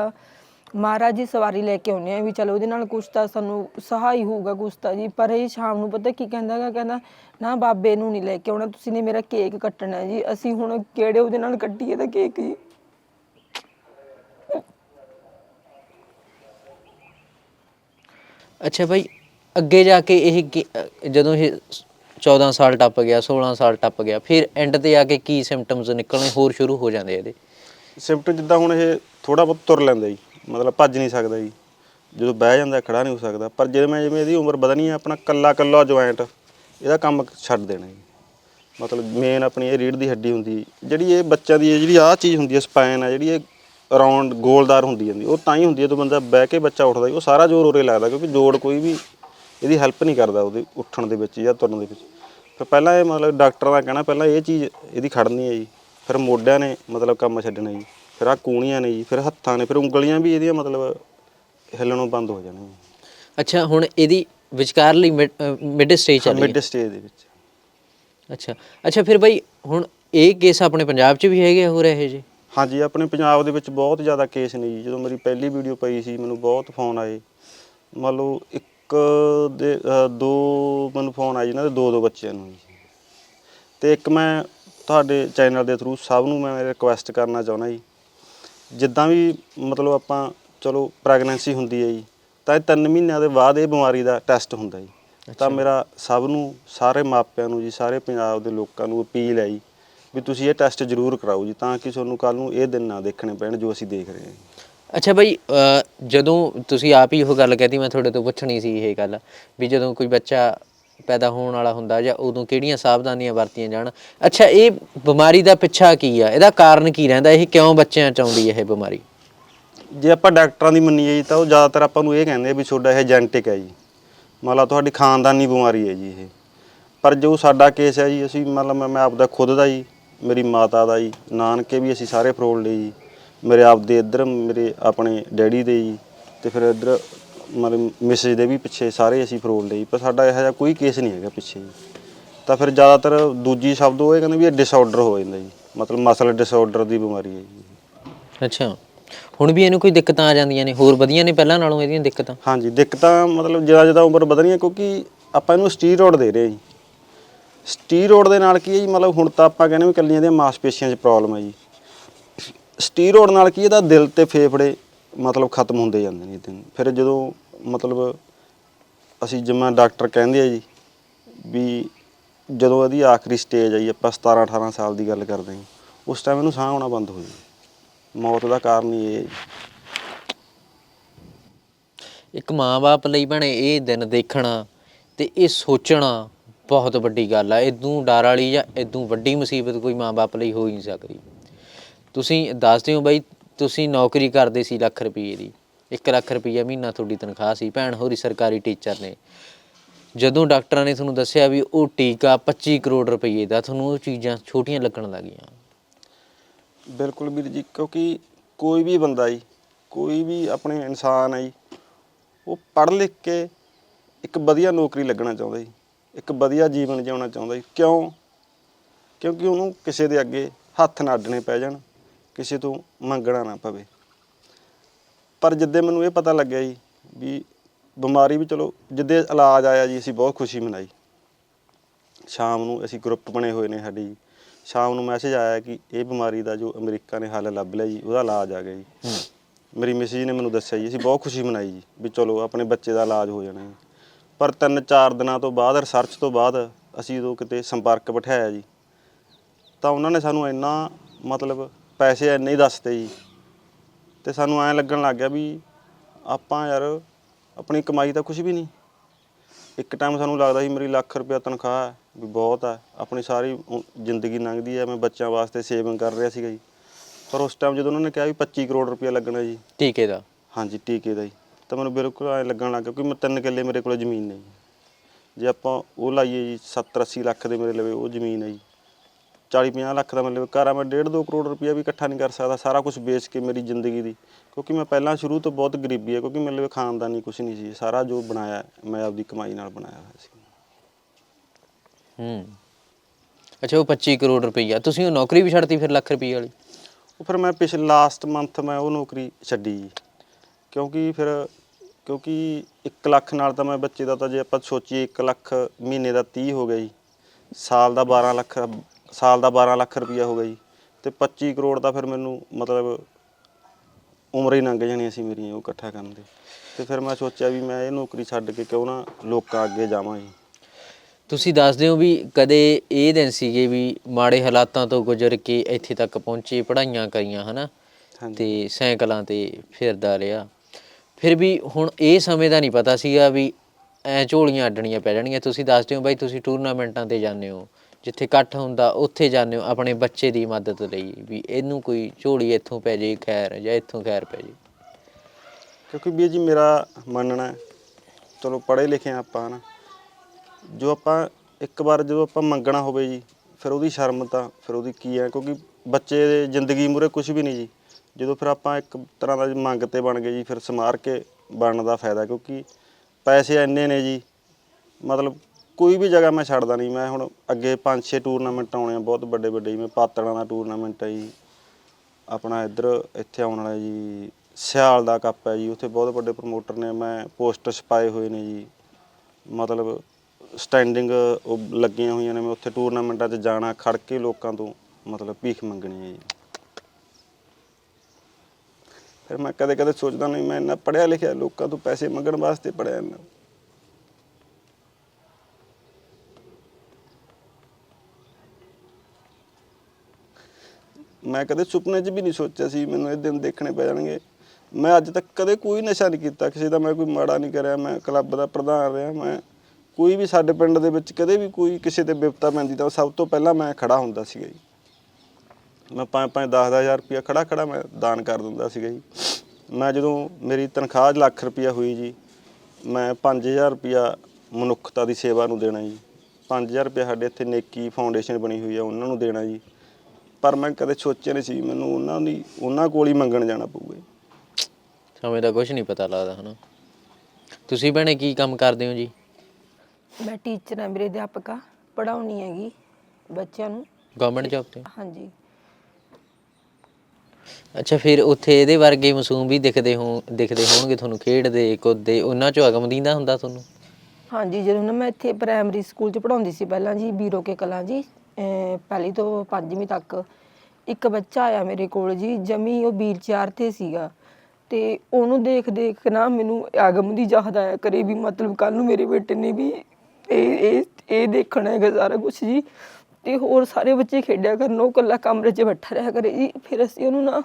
ਮਹਾਰਾਜ ਜੀ ਸਵਾਰੀ ਲੈ ਕੇ ਆਉਨੇ ਆ ਵੀ ਚਲੋ ਉਹਦੇ ਨਾਲ ਕੁਛ ਤਾਂ ਸਾਨੂੰ ਸਹਾਈ ਹੋਊਗਾ ਕੁਛ ਤਾਂ ਜੀ ਪਰ ਇਹ ਸ਼ਾਮ ਨੂੰ ਪਤਾ ਕੀ ਕਹਿੰਦਾ ਗਾ ਕਹਿੰਦਾ ਨਾ ਬਾਬੇ ਨੂੰ ਨਹੀਂ ਲੈ ਕੇ ਆਉਣਾ ਤੁਸੀਂ ਨੇ ਮੇਰਾ ਕੇਕ ਕੱਟਣਾ ਹੈ ਜੀ ਅਸੀਂ ਹੁਣ ਕਿਹੜੇ ਉਹਦੇ ਨਾਲ ਕੱਟੀਏ ਤਾਂ ਕੇਕ ਜੀ? ਅੱਛਾ ਭਾਈ ਅੱਗੇ ਜਾ ਕੇ ਇਹ ਕੀ- ਅ, ਜਦੋਂ ਇਹ 14 ਸਾਲ ਟੱਪ ਗਿਆ 16 ਸਾਲ ਟੱਪ ਗਿਆ ਫਿਰ ਐਂਡ ਤੇ ਆ ਕੇ ਕੀ ਸਿੰਪਟਮਸ ਨਿਕਲਣੇ ਹੋਰ ਸ਼ੁਰੂ ਹੋ ਜਾਂਦੇ ਇਹਦੇ? ਸਿਮਟਮ ਜਿੱਦਾਂ ਹੁਣ ਇਹ ਥੋੜਾ ਬਹੁਤ ਤੁਰ ਲੈਂਦਾ ਜੀ। ਮਤਲਬ ਭੱਜ ਨਹੀਂ ਸਕਦਾ ਜੀ। ਜਦੋਂ ਬਹਿ ਜਾਂਦਾ ਖੜਾ ਨਹੀਂ ਹੋ ਸਕਦਾ। ਪਰ ਜਿਵੇਂ ਜਿਵੇਂ ਇਹਦੀ ਉਮਰ ਵਧਣੀ ਹੈ ਆਪਣਾ ਕੱਲਾ ਕੱਲਾ ਜੁਆਇੰਟ ਇਹਦਾ ਕੰਮ ਛੱਡ ਦੇਣਾ ਜੀ। ਮਤਲਬ ਮੇਨ ਆਪਣੀ ਇਹ ਰੀੜ ਦੀ ਹੱਡੀ ਹੁੰਦੀ ਜਿਹੜੀ ਇਹ ਬੱਚਿਆਂ ਦੀ ਇਹ ਜਿਹੜੀ ਆਹ ਚੀਜ਼ ਹੁੰਦੀ ਹੈ ਸਪਾਈਨ ਹੈ ਜਿਹੜੀ ਇਹ ਰਾਉਂਡ ਗੋਲਦਾਰ ਹੁੰਦੀ ਜਾਂਦੀ ਉਹ ਤਾਂ ਹੀ ਹੁੰਦੀ ਹੈ ਜਦੋਂ ਬੰਦਾ ਬਹਿ ਕੇ ਬੱਚਾ ਉੱਠਦਾ ਜੀ, ਉਹ ਸਾਰਾ ਜ਼ੋਰ ਉਰੇ ਲੱਗਦਾ ਕਿਉਂਕਿ ਜੋੜ ਕੋਈ ਵੀ ਇਹਦੀ ਹੈਲਪ ਨਹੀਂ ਕਰਦਾ ਉਹਦੇ ਉੱਠਣ ਦੇ ਵਿੱਚ ਜਾਂ ਤੁਰਨ ਦੇ ਵਿੱਚ। ਫਿਰ ਪਹਿਲਾਂ ਇਹ ਮਤਲਬ ਡਾਕਟਰਾਂ ਦਾ ਕਹਿਣਾ ਪਹਿਲਾਂ ਇਹ ਚੀਜ਼ ਇਹਦੀ ਖੜਨੀ ਹੈ ਜੀ। ਫਿਰ ਮੋਢਿਆਂ ਨੇ ਮਤਲਬ ਕੰਮ ਛੱਡਣਾ ਜੀ। ਫਿਰ ਆ ਕੂਣੀਆਂ ਨੇ ਜੀ ਫਿਰ ਹੱਥਾਂ ਨੇ ਫਿਰ ਉਂਗਲੀਆਂ ਵੀ ਇਹਦੀਆਂ ਮਤਲਬ ਹਿੱਲਣੋਂ ਬੰਦ ਹੋ ਜਾਣਗੀਆਂ। ਅੱਛਾ ਹੁਣ ਇਹਦੀ ਵਿਚਕਾਰਲੀ ਮਿਡ ਸਟੇਜ ਚੱਲ ਰਹੀ ਮਿਡ ਹੈ ਸਟੇਜ ਦੇ ਵਿੱਚ। ਅੱਛਾ ਅੱਛਾ ਫਿਰ ਭਾਈ ਹੁਣ ਇਹ ਕੇਸ ਆਪਣੇ ਪੰਜਾਬ 'ਚ ਵੀ ਹੈਗੇ ਆ ਹੋ ਰਹੇ ਜੀ ਹਾਂਜੀ ਆਪਣੇ ਪੰਜਾਬ ਦੇ ਵਿੱਚ ਬਹੁਤ ਜ਼ਿਆਦਾ ਕੇਸ ਨੇ ਜੀ। ਜਦੋਂ ਮੇਰੀ ਪਹਿਲੀ ਵੀਡੀਓ ਪਈ ਸੀ ਮੈਨੂੰ ਬਹੁਤ ਫੋਨ ਆਏ। ਮੰਨ ਲਓ ਇੱਕ ਦੇ ਅ, ਦੋ ਮੈਨੂੰ ਫੋਨ ਆਏ ਜਿਨ੍ਹਾਂ ਦੇ ਦੋ ਦੋ ਬੱਚਿਆਂ ਨੂੰ ਜੀ। ਤੇ ਇੱਕ ਮੈਂ ਤੁਹਾਡੇ ਚੈਨਲ ਦੇ ਥਰੂ ਸਭ ਨੂੰ ਮੈਂ ਰਿਕੁਐਸਟ ਕਰਨਾ ਚਾਹੁੰਦਾ ਜੀ। ਜਿੱਦਾਂ ਵੀ ਮਤਲਬ ਆਪਾਂ ਚਲੋ ਪ੍ਰੈਗਨੈਂਸੀ ਹੁੰਦੀ ਹੈ ਜੀ ਤਾਂ ਇਹ 3 ਮਹੀਨਿਆਂ ਦੇ ਬਾਅਦ ਇਹ ਬਿਮਾਰੀ ਦਾ ਟੈਸਟ ਹੁੰਦਾ ਜੀ ਤਾਂ ਮੇਰਾ ਸਭ ਨੂੰ ਸਾਰੇ ਮਾਪਿਆਂ ਨੂੰ ਜੀ ਸਾਰੇ ਪੰਜਾਬ ਦੇ ਲੋਕਾਂ ਨੂੰ ਅਪੀਲ ਹੈ ਜੀ ਵੀ ਤੁਸੀਂ ਇਹ ਟੈਸਟ ਜ਼ਰੂਰ ਕਰਾਓ ਜੀ ਤਾਂ ਕਿ ਤੁਹਾਨੂੰ ਕੱਲ ਨੂੰ ਇਹ ਦਿਨ ਨਾ ਦੇਖਣੇ ਪੈਣ ਜੋ ਅਸੀਂ ਦੇਖ ਰਹੇ ਹਾਂ। ਅੱਛਾ ਭਾਈ ਅ, ਜਦੋਂ ਤੁਸੀਂ ਆਪ ਹੀ ਉਹ ਗੱਲ ਕਹਿਤੀ ਮੈਂ ਤੁਹਾਡੇ ਤੋਂ ਪੁੱਛਣੀ ਸੀ ਇਹ ਗੱਲ ਵੀ ਜਦੋਂ ਕੋਈ ਬੱਚਾ ਪੈਦਾ ਹੋਣ ਵਾਲਾ ਹੁੰਦਾ ਜਾਂ ਉਦੋਂ ਕਿਹੜੀਆਂ ਸਾਵਧਾਨੀਆਂ ਵਰਤੀਆਂ ਜਾਣ। ਅੱਛਾ, ਇਹ ਬਿਮਾਰੀ ਦਾ ਪਿੱਛਾ ਕੀ ਆ? ਇਹਦਾ ਕਾਰਨ ਕੀ ਰਹਿੰਦਾ? ਇਹ ਕਿਉਂ ਬੱਚਿਆਂ 'ਚ ਆਉਂਦੀ ਹੈ ਇਹ ਬਿਮਾਰੀ? ਜੇ ਆਪਾਂ ਡਾਕਟਰਾਂ ਦੀ ਮੰਨੀਏ ਜੀ, ਤਾਂ ਉਹ ਜ਼ਿਆਦਾਤਰ ਆਪਾਂ ਨੂੰ ਇਹ ਕਹਿੰਦੇ ਆ ਵੀ ਤੁਹਾਡਾ ਇਹ ਜੈਨੇਟਿਕ ਹੈ ਜੀ। ਮਤਲਬ ਤੁਹਾਡੀ ਖਾਨਦਾਨੀ ਬਿਮਾਰੀ ਹੈ ਜੀ ਇਹ। ਪਰ ਜੋ ਸਾਡਾ ਕੇਸ ਹੈ ਜੀ, ਅਸੀਂ ਮਤਲਬ ਮੈਂ ਮੈਂ ਆਪਦਾ ਖੁਦ ਦਾ ਜੀ, ਮੇਰੀ ਮਾਤਾ ਦਾ ਜੀ, ਨਾਨਕੇ ਵੀ ਅਸੀਂ ਸਾਰੇ ਫਰੋਲ ਲਏ ਜੀ। ਮੇਰੇ ਆਪਦੇ ਇੱਧਰ, ਮੇਰੇ ਆਪਣੇ ਡੈਡੀ ਦੇ ਜੀ, ਤੇ ਫਿਰ ਇੱਧਰ ਮਤਲਬ ਮਿਸਿਸ ਦੇ ਵੀ ਪਿੱਛੇ ਸਾਰੇ ਅਸੀਂ ਫਰੋਲ ਜੀ ਪਰ ਸਾਡਾ ਇਹੋ ਜਿਹਾ ਕੋਈ ਕੇਸ ਨਹੀਂ ਹੈਗਾ ਪਿੱਛੇ ਜੀ। ਤਾਂ ਫਿਰ ਜ਼ਿਆਦਾਤਰ ਦੂਜੀ ਸ਼ਬਦ ਉਹ ਇਹ ਕਹਿੰਦੇ ਵੀ ਇਹ ਡਿਸਆਰਡਰ ਹੋ ਜਾਂਦਾ ਜੀ ਮਤਲਬ ਮਸਲ ਡਿਸਆਰਡਰ ਦੀ ਬਿਮਾਰੀ ਹੈ ਜੀ। ਅੱਛਾ। ਹੁਣ ਵੀ ਇਹਨੂੰ ਕੋਈ ਦਿੱਕਤਾਂ ਆ ਜਾਂਦੀਆਂ ਨੇ? ਹੋਰ ਵਧੀਆ ਨੇ ਪਹਿਲਾਂ ਨਾਲੋਂ ਇਹਦੀਆਂ ਦਿੱਕਤਾਂ? ਹਾਂਜੀ ਦਿੱਕਤਾਂ ਮਤਲਬ ਜ਼ਿਆਦਾ ਜ਼ਿਆਦਾ ਉਮਰ ਵਧਣੀ ਹੈ ਕਿਉਂਕਿ ਆਪਾਂ ਇਹਨੂੰ ਸਟੀਰੋਇਡ ਦੇ ਰਹੇ ਹਾਂ ਜੀ। ਸਟੀਰੋਇਡ ਦੇ ਨਾਲ ਕੀ ਹੈ ਜੀ ਮਤਲਬ ਹੁਣ ਤਾਂ ਆਪਾਂ ਕਹਿੰਦੇ ਵੀ ਕੱਲੀਆਂ ਇਹਦੀਆਂ ਮਾਸਪੇਸ਼ੀਆਂ 'ਚ ਪ੍ਰੋਬਲਮ ਹੈ ਜੀ। ਸਟੀਰੋਇਡ ਨਾਲ ਕੀ ਇਹਦਾ ਦਿਲ ਤੇ ਫੇਫੜੇ ਮਤਲਬ ਖਤਮ ਹੁੰਦੇ ਜਾਂਦੇ ਨੇ ਦਿਨ। ਫਿਰ ਜਦੋਂ ਮਤਲਬ ਅਸੀਂ ਜਿਵੇਂ ਡਾਕਟਰ ਕਹਿੰਦੇ ਆ ਜੀ ਵੀ ਜਦੋਂ ਇਹਦੀ ਆਖਰੀ ਸਟੇਜ ਆਈ, ਆਪਾਂ 17 18 ਸਾਲ ਦੀ ਗੱਲ ਕਰਦੇ ਹਾਂ, ਉਸ ਟਾਈਮ ਇਹਨੂੰ ਸਾਹ ਆਉਣਾ ਬੰਦ ਹੋ ਜਾਊ ਮੌਤ ਦਾ ਕਾਰਨ ਹੀ ਇਹ ਹੈ ਜੀ। ਇੱਕ ਮਾਂ-ਬਾਪ ਲਈ ਭੈਣੇ, ਇਹ ਦਿਨ ਦੇਖਣਾ ਤੇ ਇਹ ਸੋਚਣਾ ਬਹੁਤ ਵੱਡੀ ਗੱਲ ਆ। ਇਦੋਂ ਡਰ ਵਾਲੀ ਜਾਂ ਇਦੋਂ ਵੱਡੀ ਮੁਸੀਬਤ ਕੋਈ ਮਾਂ-ਬਾਪ ਲਈ ਹੋ ਹੀ ਨਹੀਂ ਸਕਦੀ। ਤੁਸੀਂ ਦੱਸਦੇ ਹੋ ਬਈ ਤੁਸੀਂ ਨੌਕਰੀ ਕਰਦੇ ਸੀ ਲੱਖ ਰੁਪਏ ਦੀ 1 ਲੱਖ ਰੁਪਈਆ ਮਹੀਨਾ ਤੁਹਾਡੀ ਤਨਖਾਹ ਸੀ, ਭੈਣ ਹੋਰੀ ਸਰਕਾਰੀ ਟੀਚਰ ਨੇ। ਜਦੋਂ ਡਾਕਟਰਾਂ ਨੇ ਤੁਹਾਨੂੰ ਦੱਸਿਆ ਵੀ ਉਹ ਟੀਕਾ 25 ਕਰੋੜ ਰੁਪਏ ਦਾ, ਤੁਹਾਨੂੰ ਉਹ ਚੀਜ਼ਾਂ ਛੋਟੀਆਂ ਲੱਗਣ ਲੱਗੀਆਂ ਬਿਲਕੁਲ ਵੀਰ ਜੀ, ਕਿਉਂਕਿ ਕੋਈ ਵੀ ਬੰਦਾ ਜੀ, ਕੋਈ ਵੀ ਆਪਣੇ ਇਨਸਾਨ ਹੈ ਜੀ, ਉਹ ਪੜ੍ਹ ਲਿਖ ਕੇ ਇੱਕ ਵਧੀਆ ਨੌਕਰੀ ਲੱਗਣਾ ਚਾਹੁੰਦਾ ਜੀ, ਇੱਕ ਵਧੀਆ ਜੀਵਨ ਜਿਉਣਾ ਚਾਹੁੰਦਾ ਜੀ। ਕਿਉਂ? ਕਿਉਂਕਿ ਉਹਨੂੰ ਕਿਸੇ ਦੇ ਅੱਗੇ ਹੱਥ ਨਾ ਅੱਡਣੇ ਪੈ ਜਾਣ। ਕਿਸੇ ਤੋਂ ਮੰਗਣਾ ਨਾ ਪਵੇ। ਪਰ ਜਿੱਦੇ ਮੈਨੂੰ ਇਹ ਪਤਾ ਲੱਗਿਆ ਜੀ ਵੀ ਬਿਮਾਰੀ ਵੀ ਚਲੋ ਜਿੱਦੇ ਇਲਾਜ ਆਇਆ ਜੀ ਅਸੀਂ ਬਹੁਤ ਖੁਸ਼ੀ ਮਨਾਈ। ਸ਼ਾਮ ਨੂੰ ਅਸੀਂ ਗਰੁੱਪ ਬਣੇ ਹੋਏ ਨੇ ਸਾਡੀ ਸ਼ਾਮ ਨੂੰ ਮੈਸੇਜ ਆਇਆ ਕਿ ਇਹ ਬਿਮਾਰੀ ਦਾ ਜੋ ਅਮਰੀਕਾ ਨੇ ਹੱਲ ਲੱਭ ਲਿਆ ਜੀ ਉਹਦਾ ਇਲਾਜ ਆ ਗਿਆ ਜੀ। ਮੇਰੀ ਮਿਸਿਸ ਨੇ ਮੈਨੂੰ ਦੱਸਿਆ ਜੀ ਅਸੀਂ ਬਹੁਤ ਖੁਸ਼ੀ ਮਨਾਈ ਜੀ ਵੀ ਚਲੋ ਆਪਣੇ ਬੱਚੇ ਦਾ ਇਲਾਜ ਹੋ ਜਾਣਾ ਜੀ। ਪਰ ਤਿੰਨ ਚਾਰ ਦਿਨਾਂ ਤੋਂ ਬਾਅਦ ਰਿਸਰਚ ਤੋਂ ਬਾਅਦ ਅਸੀਂ ਜਦੋਂ ਕਿਤੇ ਸੰਪਰਕ ਬਿਠਾਇਆ ਜੀ। ਤਾਂ ਉਹਨਾਂ ਨੇ ਸਾਨੂੰ ਇੰਨਾ ਮਤਲਬ ਪੈਸੇ ਇੰਨੇ ਹੀ ਦੱਸਤੇ ਜੀ। ਤੇ ਸਾਨੂੰ ਐਂ ਲੱਗਣ ਲੱਗ ਗਿਆ ਵੀ ਆਪਾਂ ਯਾਰ ਆਪਣੀ ਕਮਾਈ ਤਾਂ ਕੁਝ ਵੀ ਨਹੀਂ। ਇੱਕ ਟਾਈਮ ਸਾਨੂੰ ਲੱਗਦਾ ਸੀ ਮੇਰੀ ਲੱਖ ਰੁਪਇਆ ਤਨਖਾਹ ਹੈ ਵੀ ਬਹੁਤ ਹੈ ਆਪਣੀ ਸਾਰੀ ਉ- ਜ਼ਿੰਦਗੀ ਲੰਘਦੀ ਹੈ ਮੈਂ ਬੱਚਿਆਂ ਵਾਸਤੇ ਸੇਵਿੰਗ ਕਰ ਰਿਹਾ ਸੀਗਾ ਜੀ। ਪਰ ਉਸ ਟਾਈਮ ਜਦੋਂ ਉਹਨਾਂ ਨੇ ਕਿਹਾ ਵੀ 25 ਕਰੋੜ ਰੁਪਇਆ ਲੱਗਣਾ ਜੀ। ਟੀਕੇ ਦਾ? ਹਾਂਜੀ ਟੀਕੇ ਦਾ ਜੀ। ਤਾਂ ਮੈਨੂੰ ਬਿਲਕੁਲ ਐਂ ਲੱਗਣ ਲੱਗ ਗਿਆ ਕਿ ਮੈਂ ਤਿੰਨ ਕਿੱਲੇ ਮੇਰੇ ਕੋਲ ਜ਼ਮੀਨ ਨਹੀਂ। ਜੀ ਜੇ ਆਪਾਂ ਉਹ ਲਾਈਏ ਜੀ 70 80 ਲੱਖ ਦੇ ਮੇਰੇ ਲਵੇ ਉਹ ਜ਼ਮੀਨ ਹੈ ਜੀ। 40 50 ਲੱਖ ਦਾ ਮਤਲਬ ਘਰ ਆ ਮੈਂ 1.5 2 ਕਰੋੜ ਰੁਪਇਆ ਵੀ ਇਕੱਠਾ ਨਹੀਂ ਕਰ ਸਕਦਾ ਸਾਰਾ ਕੁਝ ਵੇਚ ਕੇ ਮੇਰੀ ਜ਼ਿੰਦਗੀ ਦੀ। ਕਿਉਂਕਿ ਮੈਂ ਪਹਿਲਾਂ ਸ਼ੁਰੂ ਤੋਂ ਬਹੁਤ ਗਰੀਬੀ ਹੈ ਕਿਉਂਕਿ ਮੇਰੇ ਲਈ ਖਾਨਦਾਨੀ ਕੁਝ ਨਹੀਂ ਸੀ ਸਾਰਾ ਜੋ ਬਣਾਇਆ ਮੈਂ ਆਪਦੀ ਕਮਾਈ ਨਾਲ ਬਣਾਇਆ ਹੋਇਆ ਸੀ। ਹੂੰ। ਅੱਛਾ ਉਹ 25 ਕਰੋੜ ਰੁਪਈਆ। ਤੁਸੀਂ ਉਹ ਨੌਕਰੀ ਵੀ ਛੱਡਤੀ ਫਿਰ ਲੱਖ ਰੁਪਏ ਵਾਲੀ? ਉਹ ਫਿਰ ਮੈਂ ਪਿਛਲੇ ਲਾਸਟ ਮੰਥ ਮੈਂ ਉਹ ਨੌਕਰੀ ਛੱਡੀ ਜੀ। ਕਿਉਂਕਿ ਫਿਰ ਕਿਉਂਕਿ 1 ਲੱਖ ਨਾਲ ਤਾਂ ਮੈਂ ਬੱਚੇ ਦਾ ਤਾਂ ਜੇ ਆਪਾਂ ਸੋਚੀਏ 1 ਲੱਖ ਮਹੀਨੇ ਦਾ 30 ਹੋ ਗਿਆ ਜੀ ਸਾਲ ਦਾ 12 ਲੱਖ ਸਾਲ ਦਾ 12 ਲੱਖ ਰੁਪਈਆ ਹੋ ਗਿਆ ਜੀ। ਤੇ 25 ਕਰੋੜ ਦਾ ਫਿਰ ਮੈਨੂੰ ਮਤਲਬ ਉਮਰ ਹੀ ਲੰਘ ਜਾਣੀ ਸੀ ਮੇਰੀਆਂ ਉਹ ਇਕੱਠਾ ਕਰਨ ਦੇ। ਤੇ ਫਿਰ ਮੈਂ ਸੋਚਿਆ ਵੀ ਮੈਂ ਇਹ ਨੌਕਰੀ ਛੱਡ ਕੇ ਕਿਉਂ ਨਾ ਲੋਕਾਂ ਅੱਗੇ ਜਾਵਾਂ ਜੀ। ਤੁਸੀਂ ਦੱਸਦੇ ਹੋ ਵੀ ਕਦੇ ਇਹ ਦਿਨ ਸੀਗੇ ਵੀ ਮਾੜੇ ਹਾਲਾਤਾਂ ਤੋਂ ਗੁਜ਼ਰ ਕੇ ਇੱਥੇ ਤੱਕ ਪਹੁੰਚੇ ਪੜ੍ਹਾਈਆਂ ਕਰੀਆਂ ਹਨਾ? ਤੇ ਸਾਈਕਲਾਂ ਤੇ ਫਿਰਦਾ ਰਿਹਾ। ਫਿਰ ਵੀ ਹੁਣ ਇਹ ਸਮੇਂ ਦਾ ਨਹੀਂ ਪਤਾ ਸੀਗਾ ਵੀ ਐ ਝੋਲੀਆਂ ਅੱਡਣੀਆਂ ਪੈ ਜਾਣਗੀਆਂ ਤੁਸੀਂ ਦੱਸਦੇ ਹੋ ਬਾਈ ਤੁਸੀਂ ਟੂਰਨਾਮੈਂਟਾਂ ਤੇ ਜਾਂਦੇ ਹੋ। ਜਿੱਥੇ ਇਕੱਠ ਹੁੰਦਾ ਉੱਥੇ ਜਾਂਦੇ ਹੋ ਆਪਣੇ ਬੱਚੇ ਦੀ ਮਦਦ ਲਈ ਵੀ ਇਹਨੂੰ ਕੋਈ ਝੋਲੀ ਇੱਥੋਂ ਪੈ ਜੇ ਖੈਰ ਜਾਂ ਇੱਥੋਂ ਖੈਰ ਪੈ ਜੇ। ਕਿਉਂਕਿ ਵੀਰ ਜੀ ਮੇਰਾ ਮੰਨਣਾ ਹੈ, ਚਲੋ ਪੜ੍ਹੇ ਲਿਖੇ ਹਾਂ ਆਪਾਂ ਨਾ ਜੋ ਆਪਾਂ ਇੱਕ ਵਾਰ ਜਦੋਂ ਆਪਾਂ ਮੰਗਣਾ ਹੋਵੇ ਜੀ ਫਿਰ ਉਹਦੀ ਸ਼ਰਮ ਤਾਂ ਫਿਰ ਉਹਦੀ ਕੀ ਹੈ ਕਿਉਂਕਿ ਬੱਚੇ ਦੇ ਜ਼ਿੰਦਗੀ ਮੂਰੇ ਕੁਝ ਵੀ ਨਹੀਂ ਜੀ। ਜਦੋਂ ਫਿਰ ਆਪਾਂ ਇੱਕ ਤਰ੍ਹਾਂ ਦਾ ਮੰਗ ਤੇ ਬਣ ਗਏ ਜੀ ਫਿਰ ਸਮਾਰ ਕੇ ਬਣਨ ਦਾ ਫਾਇਦਾ ਕਿਉਂਕਿ ਪੈਸੇ ਇੰਨੇ ਨੇ ਜੀ ਮਤਲਬ ਕੋਈ ਵੀ ਜਗ੍ਹਾ ਮੈਂ ਛੱਡਦਾ ਨਹੀਂ। ਮੈਂ ਹੁਣ ਅੱਗੇ 5-6 ਟੂਰਨਾਮੈਂਟ ਆਉਣੇ ਆ, ਬਹੁਤ ਵੱਡੇ ਵੱਡੇ ਜਿਵੇਂ ਪਾਤੜਾਂ ਦਾ ਟੂਰਨਾਮੈਂਟ ਹੈ ਜੀ। ਆਪਣਾ ਇੱਧਰ ਇੱਥੇ ਆਉਣ ਵਾਲਾ ਜੀ, ਸਿਆਲ ਦਾ ਕੱਪ ਹੈ ਜੀ। ਉੱਥੇ ਬਹੁਤ ਵੱਡੇ ਪ੍ਰਮੋਟਰ ਨੇ। ਮੈਂ ਪੋਸਟਰ ਛਪਾਏ ਹੋਏ ਨੇ ਜੀ। ਮਤਲਬ ਸਟੈਂਡਿੰਗ ਉਹ ਲੱਗੀਆਂ ਹੋਈਆਂ ਨੇ। ਮੈਂ ਉੱਥੇ ਟੂਰਨਾਮੈਂਟਾਂ 'ਚ ਜਾਣਾ ਖੜ ਕੇ ਲੋਕਾਂ ਤੋਂ ਮਤਲਬ ਭੀਖ ਮੰਗਣੀ ਹੈ ਜੀ। ਫਿਰ ਮੈਂ ਕਦੇ ਕਦੇ ਸੋਚਦਾ ਨਹੀਂ, ਮੈਂ ਇੰਨਾ ਪੜ੍ਹਿਆ ਲਿਖਿਆ, ਲੋਕਾਂ ਤੋਂ ਪੈਸੇ ਮੰਗਣ ਵਾਸਤੇ ਪੜ੍ਹਿਆ ਇੰਨਾ। ਮੈਂ ਕਦੇ ਸੁਪਨੇ 'ਚ ਵੀ ਨਹੀਂ ਸੋਚਿਆ ਸੀ ਮੈਨੂੰ ਇਹ ਦਿਨ ਦੇਖਣੇ ਪੈ ਜਾਣਗੇ। ਮੈਂ ਅੱਜ ਤੱਕ ਕਦੇ ਕੋਈ ਨਸ਼ਾ ਨਹੀਂ ਕੀਤਾ, ਕਿਸੇ ਦਾ ਮੈਂ ਕੋਈ ਮਾੜਾ ਨਹੀਂ ਕਰਿਆ, ਮੈਂ ਕਲੱਬ ਦਾ ਪ੍ਰਧਾਨ ਰਿਹਾ, ਮੈਂ ਕੋਈ ਵੀ ਸਾਡੇ ਪਿੰਡ ਦੇ ਵਿੱਚ ਕਦੇ ਵੀ ਕੋਈ ਕਿਸੇ ਤੇ ਵਿਪਤਾ ਪੈਂਦੀ ਤਾਂ ਸਭ ਤੋਂ ਪਹਿਲਾਂ ਮੈਂ ਖੜਾ ਹੁੰਦਾ ਸੀਗਾ ਜੀ। ਮੈਂ ਪੰਜ ਪੰਜ 10 ਹਜ਼ਾਰ ਰੁਪਇਆ ਖੜਾ ਖੜਾ ਮੈਂ ਦਾਨ ਕਰ ਦਿੰਦਾ ਸੀਗਾ ਜੀ। ਮੈਂ ਜਦੋਂ ਮੇਰੀ ਤਨਖਾਹ ਲੱਖ ਰੁਪਇਆ ਹੋਈ ਜੀ, ਮੈਂ 5000 ਰੁਪਇਆ ਮਨੁੱਖਤਾ ਦੀ ਸੇਵਾ ਨੂੰ ਦੇਣਾ ਜੀ। 5000 ਰੁਪਇਆ ਸਾਡੇ ਇੱਥੇ ਨੇਕੀ ਫਾਊਂਡੇਸ਼ਨ ਬਣੀ ਹੋਈ ਆ, ਉਹਨਾਂ ਨੂੰ ਦੇਣਾ ਜੀ। ਪਰ ਮੈਂ ਕਦੇ ਸੋਚਿਆ ਨਹੀਂ ਸੀ ਮੈਨੂੰ ਉਹਨਾਂ ਦੀ ਉਹਨਾਂ ਕੋਲ ਹੀ ਮੰਗਣ ਜਾਣਾ ਪਊਗਾ। ਸਮੇਂ ਦਾ ਕੁਝ ਨਹੀਂ ਪਤਾ ਲੱਗਦਾ ਹਨਾ? ਤੁਸੀਂ ਭੈਣੇ ਕੀ ਕੰਮ ਕਰਦੇ ਹੋ ਜੀ? ਮੈਂ ਟੀਚਰ ਹਾਂ ਵੀਰੇ ਅਧਿਆਪਕਾ ਪੜਾਉਣੀ ਹੈਗੀ ਬੱਚਿਆਂ ਨੂੰ। ਗਵਰਨਮੈਂਟ ਜੌਬ ਤੇ? ਹਾਂਜੀ। ਅੱਛਾ ਫਿਰ ਉੱਥੇ ਇਹਦੇ ਵਰਗੇ ਮਾਸੂਮ ਵੀ ਦਿਖਦੇ ਹੋ ਦਿਖਦੇ ਹੋਣਗੇ ਤੁਹਾਨੂੰ ਖੇਡਦੇ ਕੁੱਦਦੇ ਉਹਨਾਂ ਚੋਂ ਅਗਮ ਦੀਂਦਾ ਹੁੰਦਾ ਤੁਹਾਨੂੰ? ਹਾਂਜੀ ਜਦੋਂ ਨਾ ਮੈਂ ਇੱਥੇ ਪ੍ਰਾਇਮਰੀ ਸਕੂਲ 'ਚ ਪੜ੍ਹਾਉਂਦੀ ਸੀ ਪਹਿਲਾਂ ਜੀ ਬੀਰੋ ਕੇ ਕਲਾਂ ਜੀ ਅਹ ਪਹਿਲੀ ਤੋਂ ਪੰਜਵੀਂ ਤੱਕ ਇੱਕ ਬੱਚਾ ਆਇਆ ਮੇਰੇ ਕੋਲ ਜੀ, ਜਮੀ ਉਹ ਵੀਲ ਤੇ ਸੀਗਾ ਤੇ ਉਹਨੂੰ ਦੇਖ ਦੇਖ ਨਾ ਮੈਨੂੰ ਆਗਮ ਦੀ ਯਾਦ ਆਇਆ ਕਰੇ ਵੀ ਮਤਲਬ ਕੱਲ ਨੂੰ ਮੇਰੇ ਬੇਟੇ ਨੇ ਵੀ ਇਹ ਇਹ ਇਹ ਦੇਖਣਾ ਹੈਗਾ ਸਾਰਾ ਕੁਝ ਜੀ ਤੇ ਹੋਰ ਸਾਰੇ ਬੱਚੇ ਖੇਡਿਆ ਕਰਨ, ਉਹ ਇਕੱਲਾ ਕਮਰੇ 'ਚ ਬੈਠਾ ਰਿਹਾ ਕਰੇ ਜੀ, ਫਿਰ ਅਸੀਂ ਉਹਨੂੰ ਨਾ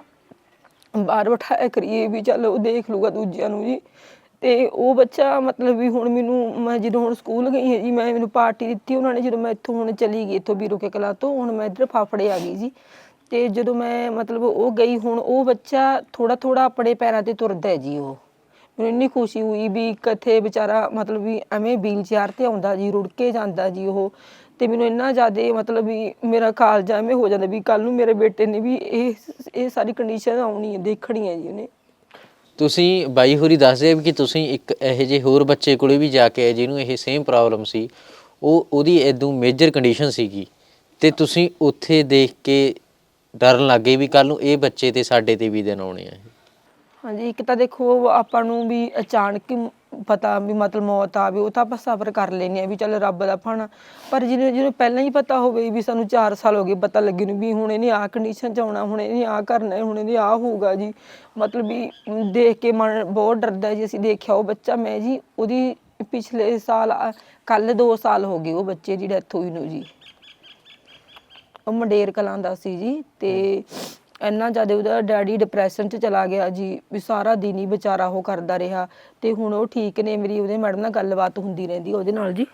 ਬਾਹਰ ਬਿਠਾਇਆ ਕਰੀਏ ਵੀ ਚੱਲ ਉਹ ਦੇਖ ਲੂਗਾ ਦੂਜਿਆਂ ਨੂੰ ਜੀ। ਤੇ ਉਹ ਬੱਚਾ ਮਤਲਬ ਵੀ ਹੁਣ ਮੈਨੂੰ, ਮੈਂ ਜਦੋਂ ਹੁਣ ਸਕੂਲ ਗਈ ਹੈ ਜੀ, ਮੈਂ ਮੈਨੂੰ ਪਾਰਟੀ ਦਿੱਤੀ ਉਹਨਾਂ ਨੇ, ਜਦੋਂ ਮੈਂ ਇੱਥੋਂ ਹੁਣ ਚਲੀ ਗਈ, ਇੱਥੋਂ ਬੀਰੋ ਕੇ ਕਲਾ ਤੋਂ, ਹੁਣ ਮੈਂ ਇੱਧਰ ਫਾਫੜੇ ਆ ਗਈ ਜੀ। ਤੇ ਜਦੋਂ ਮੈਂ ਮਤਲਬ ਉਹ ਗਈ, ਹੁਣ ਉਹ ਬੱਚਾ ਥੋੜਾ ਥੋੜਾ ਆਪਣੇ ਪੈਰਾਂ ਤੇ ਤੁਰਦਾ ਹੈ ਜੀ ਉਹ। ਮੈਨੂੰ ਇੰਨੀ ਖੁਸ਼ੀ ਹੋਈ ਵੀ ਕਿੱਥੇ ਵਿਚਾਰਾ ਮਤਲਬ ਵੀ ਐਵੇਂ ਵੀਲ ਚੇਅਰ ਤੇ ਆਉਂਦਾ ਜੀ, ਰੁੜ ਕੇ ਜਾਂਦਾ ਜੀ ਉਹ। ਤੇ ਮੈਨੂੰ ਇੰਨਾ ਜ਼ਿਆਦਾ ਮਤਲਬ ਵੀ ਮੇਰਾ ਕਾਲਜਾ ਐਵੇਂ ਹੋ ਜਾਂਦਾ ਵੀ ਕੱਲ ਨੂੰ ਮੇਰੇ ਬੇਟੇ ਨੇ ਵੀ ਇਹ ਇਹ ਸਾਰੀ ਕੰਡੀਸ਼ਨ ਆਉਣੀ ਹੈ, ਦੇਖਣੀ ਹੈ ਜੀ ਉਹਨੇ। ਤੁਸੀਂ ਬਾਈ ਹੋਰੀ ਦੱਸਦੇ ਵੀ ਕਿ ਤੁਸੀਂ ਇੱਕ ਇਹੋ ਜਿਹੇ ਹੋਰ ਬੱਚੇ ਕੋਲੇ ਵੀ ਜਾ ਕੇ ਆਏ ਜਿਹਨੂੰ ਇਹ ਸੇਮ ਪ੍ਰੋਬਲਮ ਸੀ। ਉਹ ਉਹਦੀ ਇਦੋਂ ਮੇਜਰ ਕੰਡੀਸ਼ਨ ਸੀਗੀ। ਤੇ ਤੁਸੀਂ ਉੱਥੇ ਦੇਖ ਕੇ ਡਰਨ ਲੱਗੇ ਵੀ ਕੱਲ ਨੂੰ ਇਹ ਬੱਚੇ ਤੇ ਸਾਡੇ ਤੇ ਵੀ ਦਿਨ ਆਉਣੇ ਆ ਹਾਂਜੀ, ਇੱਕ ਤਾਂ ਦੇਖੋ, ਆਪਾਂ ਨੂੰ ਵੀ ਅਚਾਨਕ ਪਤਾ ਵੀ ਮਤਲਬ ਮੌਤ ਆਵੇ, ਉਹ ਤਾਂ ਆਪਾਂ ਸਬਰ ਕਰ ਲੈਨੇ ਆ ਵੀ ਚੱਲ ਰੱਬ ਦਾ ਫਾਣਾ। ਪਰ ਜਿਹਨੂੰ ਜਿਹਨੂੰ ਪਹਿਲਾਂ ਹੀ ਪਤਾ ਹੋਵੇ ਵੀ ਸਾਨੂੰ 4 ਸਾਲ ਹੋ ਗਏ ਪਤਾ ਲੱਗੇ ਨੂੰ ਵੀ ਹੁਣ ਇਹਨੇ ਆ ਕੰਡੀਸ਼ਨ ਚ ਆਉਣਾ, ਹੁਣ ਇਹਨੇ ਆ ਕਰਨਾ, ਹੁਣ ਇਹਦੇ ਆ ਹੋਊਗਾ ਜੀ। ਮਤਲਬ ਵੀ ਦੇਖ ਕੇ ਮਨ ਬਹੁਤ ਡਰਦਾ ਜੀ, ਅਸੀਂ ਦੇਖਿਆ ਉਹ ਬੱਚਾ, ਮੈਂ ਜੀ ਉਹਦੀ ਪਿਛਲੇ ਸਾਲ ਕੱਲ 2 ਸਾਲ ਹੋ ਗਏ ਉਹ ਬੱਚੇ ਦੀ ਡੈਥ ਹੋਈ ਨੂੰ ਜੀ। ਉਹ ਮੰਡੇਰ ਕਲਾਂ ਦਾ ਸੀ ਜੀ ਤੇ ਇੰਨਾ ਜ਼ਿਆਦਾ ਉਹਦਾ ਡੈਡੀ ਡਿਪਰੈਸ਼ਨ 'ਚ ਚਲਾ ਗਿਆ ਜੀ ਵੀ ਸਾਰਾ ਦਿਨ ਹੀ ਵਿਚਾਰਾ ਉਹ ਕਰਦਾ ਰਿਹਾ ਤੇ ਹੁਣ ਉਹ ਠੀਕ ਨੇ ਮੇਰੀ ਉਹਦੇ ਮੈਡਮ ਨਾਲ ਗੱਲਬਾਤ ਹੁੰਦੀ ਰਹਿੰਦੀ ਉਹਦੇ ਨਾਲ ਜੀ।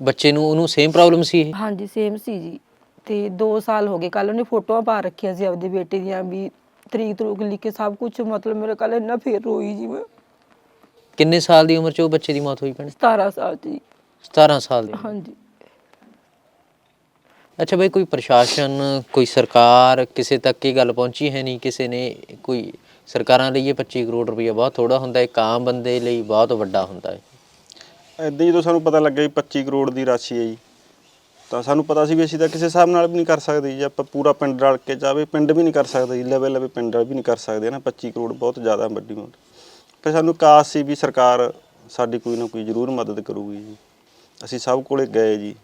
ਬੱਚੇ ਨੂੰ ਉਹਨੂੰ ਸੇਮ ਪ੍ਰੋਬਲਮ ਸੀ ਇਹ? ਹਾਂਜੀ ਸੇਮ ਸੀ ਜੀ। ਤੇ 2 ਸਾਲ ਹੋ ਗਏ ਕੱਲ ਉਹਨੇ ਫੋਟੋਆਂ ਪਾ ਰੱਖੀਆਂ ਸੀ ਆਪਦੇ ਬੇਟੇ ਦੀਆਂ ਵੀ ਤਰੀਕ ਤਰੂਕ ਲਿਖ ਕੇ ਸਭ ਕੁਝ ਮਤਲਬ ਮੇਰੇ ਕੱਲ ਇੰਨਾ ਫੇਰ ਰੋਈ ਜੀ ਮੈਂ। ਕਿੰਨੇ ਸਾਲ ਦੀ ਉਮਰ 'ਚ ਉਹ ਬੱਚੇ ਦੀ ਮੌਤ ਹੋਈ ਭੈਣੇ? 17 ਸਾਲ ਜੀ 17 ਸਾਲ ਦੀ। ਹਾਂਜੀ। ਅੱਛਾ ਬਈ, ਕੋਈ ਪ੍ਰਸ਼ਾਸਨ, ਕੋਈ ਸਰਕਾਰ, ਕਿਸੇ ਤੱਕ ਇਹ ਗੱਲ ਪਹੁੰਚੀ ਹੈ ਨਹੀਂ? ਕਿਸੇ ਨੇ ਕੋਈ ਸਰਕਾਰਾਂ ਲਈ ਇਹ 25 ਕਰੋੜ ਰੁਪਈਆ ਬਹੁਤ ਥੋੜਾ ਹੁੰਦਾ ਹੈ, ਇੱਕ ਆਮ ਬੰਦੇ ਲਈ ਬਹੁਤ ਵੱਡਾ ਹੁੰਦਾ ਹੈ। ਐਦਾਂ ਜਦੋਂ ਸਾਨੂੰ ਪਤਾ ਲੱਗਾ ਜੀ 25 ਕਰੋੜ ਦੀ ਰਾਸ਼ੀ ਹੈ ਜੀ, ਤਾਂ ਸਾਨੂੰ ਪਤਾ ਸੀ ਵੀ ਅਸੀਂ ਤਾਂ ਕਿਸੇ ਹਿਸਾਬ ਨਾਲ ਵੀ ਨਹੀਂ ਕਰ ਸਕਦੇ ਜੀ। ਆਪਾਂ ਪੂਰਾ ਪਿੰਡ ਰਲ ਕੇ ਜਾਵੇ, ਪਿੰਡ ਵੀ ਨਹੀਂ ਕਰ ਸਕਦੇ ਜੀ, ਲਵੇ ਲਵੇ ਪਿੰਡ ਵੀ ਨਹੀਂ ਕਰ ਸਕਦੇ ਨਾ। 25 ਕਰੋੜ ਬਹੁਤ ਜ਼ਿਆਦਾ ਵੱਡੀ ਅਮਾਉਂਟ ਫਿਰ ਸਾਨੂੰ ਕਾਸ ਸੀ ਵੀ ਸਰਕਾਰ ਸਾਡੀ ਕੋਈ ਨਾ ਕੋਈ ਜ਼ਰੂਰ ਮਦਦ ਕਰੂਗੀ ਜੀ। ਅਸੀਂ ਸਭ ਕੋਲੇ ਗਏ ਜੀ।